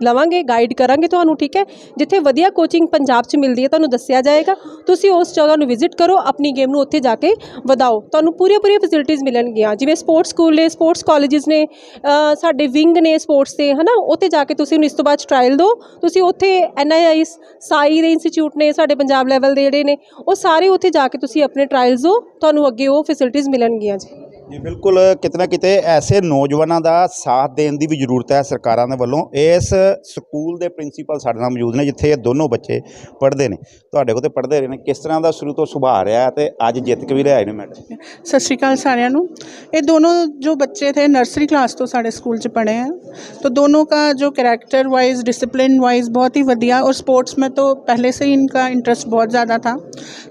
ਲਵਾਂਗੇ ਗਾਈਡ ਕਰਾਂਗੇ ਤੁਹਾਨੂੰ, ਠੀਕ ਹੈ? ਜਿੱਥੇ ਵਧੀਆ ਕੋਚਿੰਗ ਪੰਜਾਬ 'ਚ ਮਿਲਦੀ ਹੈ, ਤੁਹਾਨੂੰ ਦੱਸਿਆ ਜਾਏਗਾ। ਤੁਸੀਂ ਉਸ ਜਗ੍ਹਾ ਨੂੰ ਵਿਜ਼ਿਟ ਕਰੋ, ਆਪਣੀ ਗੇਮ ਨੂੰ ਉੱਥੇ ਜਾ ਕੇ ਵਧਾਓ। ਤੁਹਾਨੂੰ ਪੂਰੀਆਂ ਪੂਰੀਆਂ ਫੈਸਿਲਿਟੀਆਂ ਮਿਲਣਗੀਆਂ। ਜਿਵੇਂ ਸਪੋਰਟਸ ਸਕੂਲ ਨੇ ਸਪੋਰਟਸ ਕਾਲਜਸ ਨੇ ਸਾਡੇ ਵਿੰਗ ਨੇ ਸਪੋਰਟਸ ਦੇ, ਹਨਾ? ਉੱਥੇ ਜਾ ਕੇ ਤੁਸੀਂ ਹੁਣ ਇਸ ਤੋਂ ਬਾਅਦ ਟ੍ਰਾਇਲ ਦਿਓ। ਤੁਸੀਂ ਉੱਥੇ ਐਨਆਈਆਈਸ ਸਾਈ ਦੇ ਇੰਸਟੀਚਿਊਟ ਨੇ, ਸਾਡੇ ਪੰਜਾਬ ਲੈਵਲ ਦੇ ਜਿਹੜੇ ਨੇ, ਉਹ ਸਾਰੇ ਉੱਥੇ ਜਾ ਕੇ ਤੁਸੀਂ ਆਪਣੇ ਟ੍ਰਾਇਲਸ ਦਿਓ। ਤੁਹਾਨੂੰ ਅੱਗੇ ਉਹ ਫੈਸਿਲਿਟੀਆਂ ਮਿਲਣਗੀਆਂ ਜੀ। ਜੀ ਬਿਲਕੁਲ ਕਿਤੇ ਨਾ ਕਿਤੇ ਐਸੇ ਨੌਜਵਾਨਾਂ ਦਾ ਸਾਥ ਦੇਣ ਦੀ ਵੀ ਜ਼ਰੂਰਤ ਹੈ ਸਰਕਾਰਾਂ ਦੇ ਵੱਲੋਂ ਇਸ ਸਕੂਲ ਦੇ ਪ੍ਰਿੰਸੀਪਲ ਸਾਡੇ ਨਾਲ ਮੌਜੂਦ ਨੇ ਜਿੱਥੇ ਇਹ ਦੋਨੋਂ ਬੱਚੇ ਪੜ੍ਹਦੇ ਨੇ ਤੁਹਾਡੇ ਕੋਲ ਤੇ ਪੜ੍ਹਦੇ ਰਹੇ ਨੇ ਕਿਸ ਤਰ੍ਹਾਂ ਦਾ ਸ਼ੁਰੂ ਤੋਂ ਸੁਭਾਅ ਰਿਹਾ ਤੇ ਅੱਜ ਜਿੱਤ ਕੇ ਵੀ ਲਿਆਏ ਨੇ ਮੈਡਲ ਸਤਿ ਸ਼੍ਰੀ ਅਕਾਲ ਸਾਰਿਆਂ ਨੂੰ ਇਹ दोनों जो बच्चे थे नर्सरी क्लास तो साढ़े स्कूल च पढ़े हैं तो दोनों का जो कैरेक्टर वाइज डिसिप्लिन वाइज बहुत ही वधिया और स्पोर्ट्स में तो पहले से ही इनका इंटरेस्ट बहुत ज़्यादा था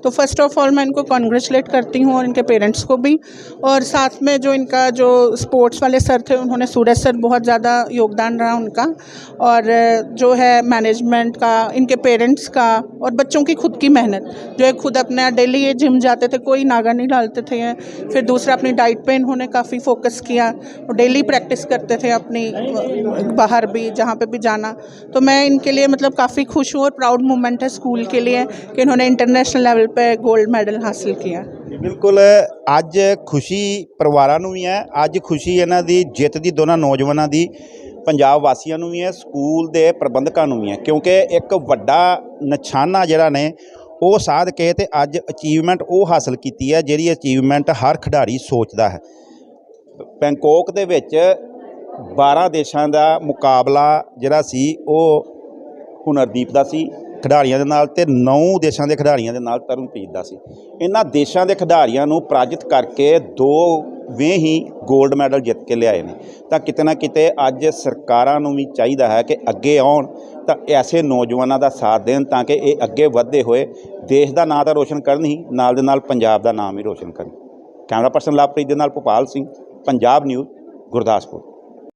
तो फर्स्ट ऑफ ऑल मैं इनको कॉन्ग्रेचुलेट करती हूँ और इनके पेरेंट्स को भी और साथ में जो इनका जो स्पोर्ट्स वाले सर थे, उन्होंने सूरज सर बहुत ज़्यादा योगदान रहा उनका। और जो है मैनेजमेंट का, इनके पेरेंट्स का, और बच्चों की खुद की मेहनत। जो है खुद अपना डेली ये जिम जाते थे, कोई नागा नहीं डालते थे। फिर दूसरा अपनी डाइट पे इन्होंने काफ़ी फोकस किया और डेली प्रैक्टिस करते थे अपनी बाहर भी, जहाँ पे भी जाना। तो मैं इनके लिए मतलब काफ़ी खुश हूँ और प्राउड मोमेंट है स्कूल के लिए कि इन्होंने इंटरनेशनल लेवल पर गोल्ड मेडल हासिल किया। ਬਿਲਕੁਲ, ਅੱਜ ਖੁਸ਼ੀ ਪਰਿਵਾਰਾਂ ਨੂੰ ਵੀ ਹੈ, ਅੱਜ ਖੁਸ਼ੀ ਇਹਨਾਂ ਦੀ ਜਿੱਤ ਦੀ ਦੋਨਾਂ ਨੌਜਵਾਨਾਂ ਦੀ, ਪੰਜਾਬ ਵਾਸੀਆਂ ਨੂੰ ਵੀ ਹੈ, ਸਕੂਲ ਦੇ ਪ੍ਰਬੰਧਕਾਂ ਨੂੰ ਵੀ ਹੈ, ਕਿਉਂਕਿ ਇੱਕ ਵੱਡਾ ਨਿਸ਼ਾਨਾ ਜਿਹੜਾ ਨੇ, ਉਹ ਸਾਧ ਕੇ ਤੇ ਅੱਜ ਅਚੀਵਮੈਂਟ ਉਹ ਹਾਸਲ ਕੀਤੀ ਹੈ, ਜਿਹੜੀ ਅਚੀਵਮੈਂਟ ਹਰ ਖਿਡਾਰੀ ਸੋਚਦਾ ਹੈ। ਬੈਂਕਾਕ ਦੇ ਵਿੱਚ 12 ਦੇਸ਼ਾਂ ਦਾ ਮੁਕਾਬਲਾ ਜਿਹੜਾ ਸੀ, ਉਹ ਹੁਨਰਦੀਪ ਦਾ ਸੀ ਖਿਡਾਰੀਆਂ ਦੇ ਨਾਲ ਤੇ 9 ਦੇਸ਼ਾਂ ਦੇ ਖਿਡਾਰੀਆਂ ਦੇ ਨਾਲ ਤਰਨਪ੍ਰੀਤ ਦਾ ਸੀ। ਇਹਨਾਂ ਦੇਸ਼ਾਂ ਦੇ ਖਿਡਾਰੀਆਂ ਨੂੰ ਪਰਾਜਿਤ ਕਰਕੇ ਦੋ ਵੇਂ ਹੀ 골ਡ ਮੈਡਲ ਜਿੱਤ ਕੇ ਲਿਆਏ ਨੇ। ਤਾਂ ਕਿਤੇ ਨਾ ਕਿਤੇ ਅੱਜ ਸਰਕਾਰਾਂ ਨੂੰ ਵੀ ਚਾਹੀਦਾ ਹੈ ਕਿ ਅੱਗੇ ਆਉਣ, ਤਾਂ ਐਸੇ ਨੌਜਵਾਨਾਂ ਦਾ ਸਾਥ ਦੇਣ ਤਾਂ ਕਿ ਇਹ ਅੱਗੇ ਵਧਦੇ ਹੋਏ ਦੇਸ਼ ਦਾ ਨਾਂ ਤਾਂ ਰੋਸ਼ਨ ਕਰਨ ਹੀ, ਨਾਲ ਦੇ ਨਾਲ ਪੰਜਾਬ ਦਾ ਨਾਮ ਵੀ ਰੋਸ਼ਨ ਕਰਨ। ਕੈਮਰਾ ਪਰਸਨ ਲਵਪ੍ਰੀਤ ਦੇ ਨਾਲ ਭੋਪਾਲ ਸਿੰਘ, ਪੰਜਾਬ ਨਿਊਜ਼, ਗੁਰਦਾਸਪੁਰ।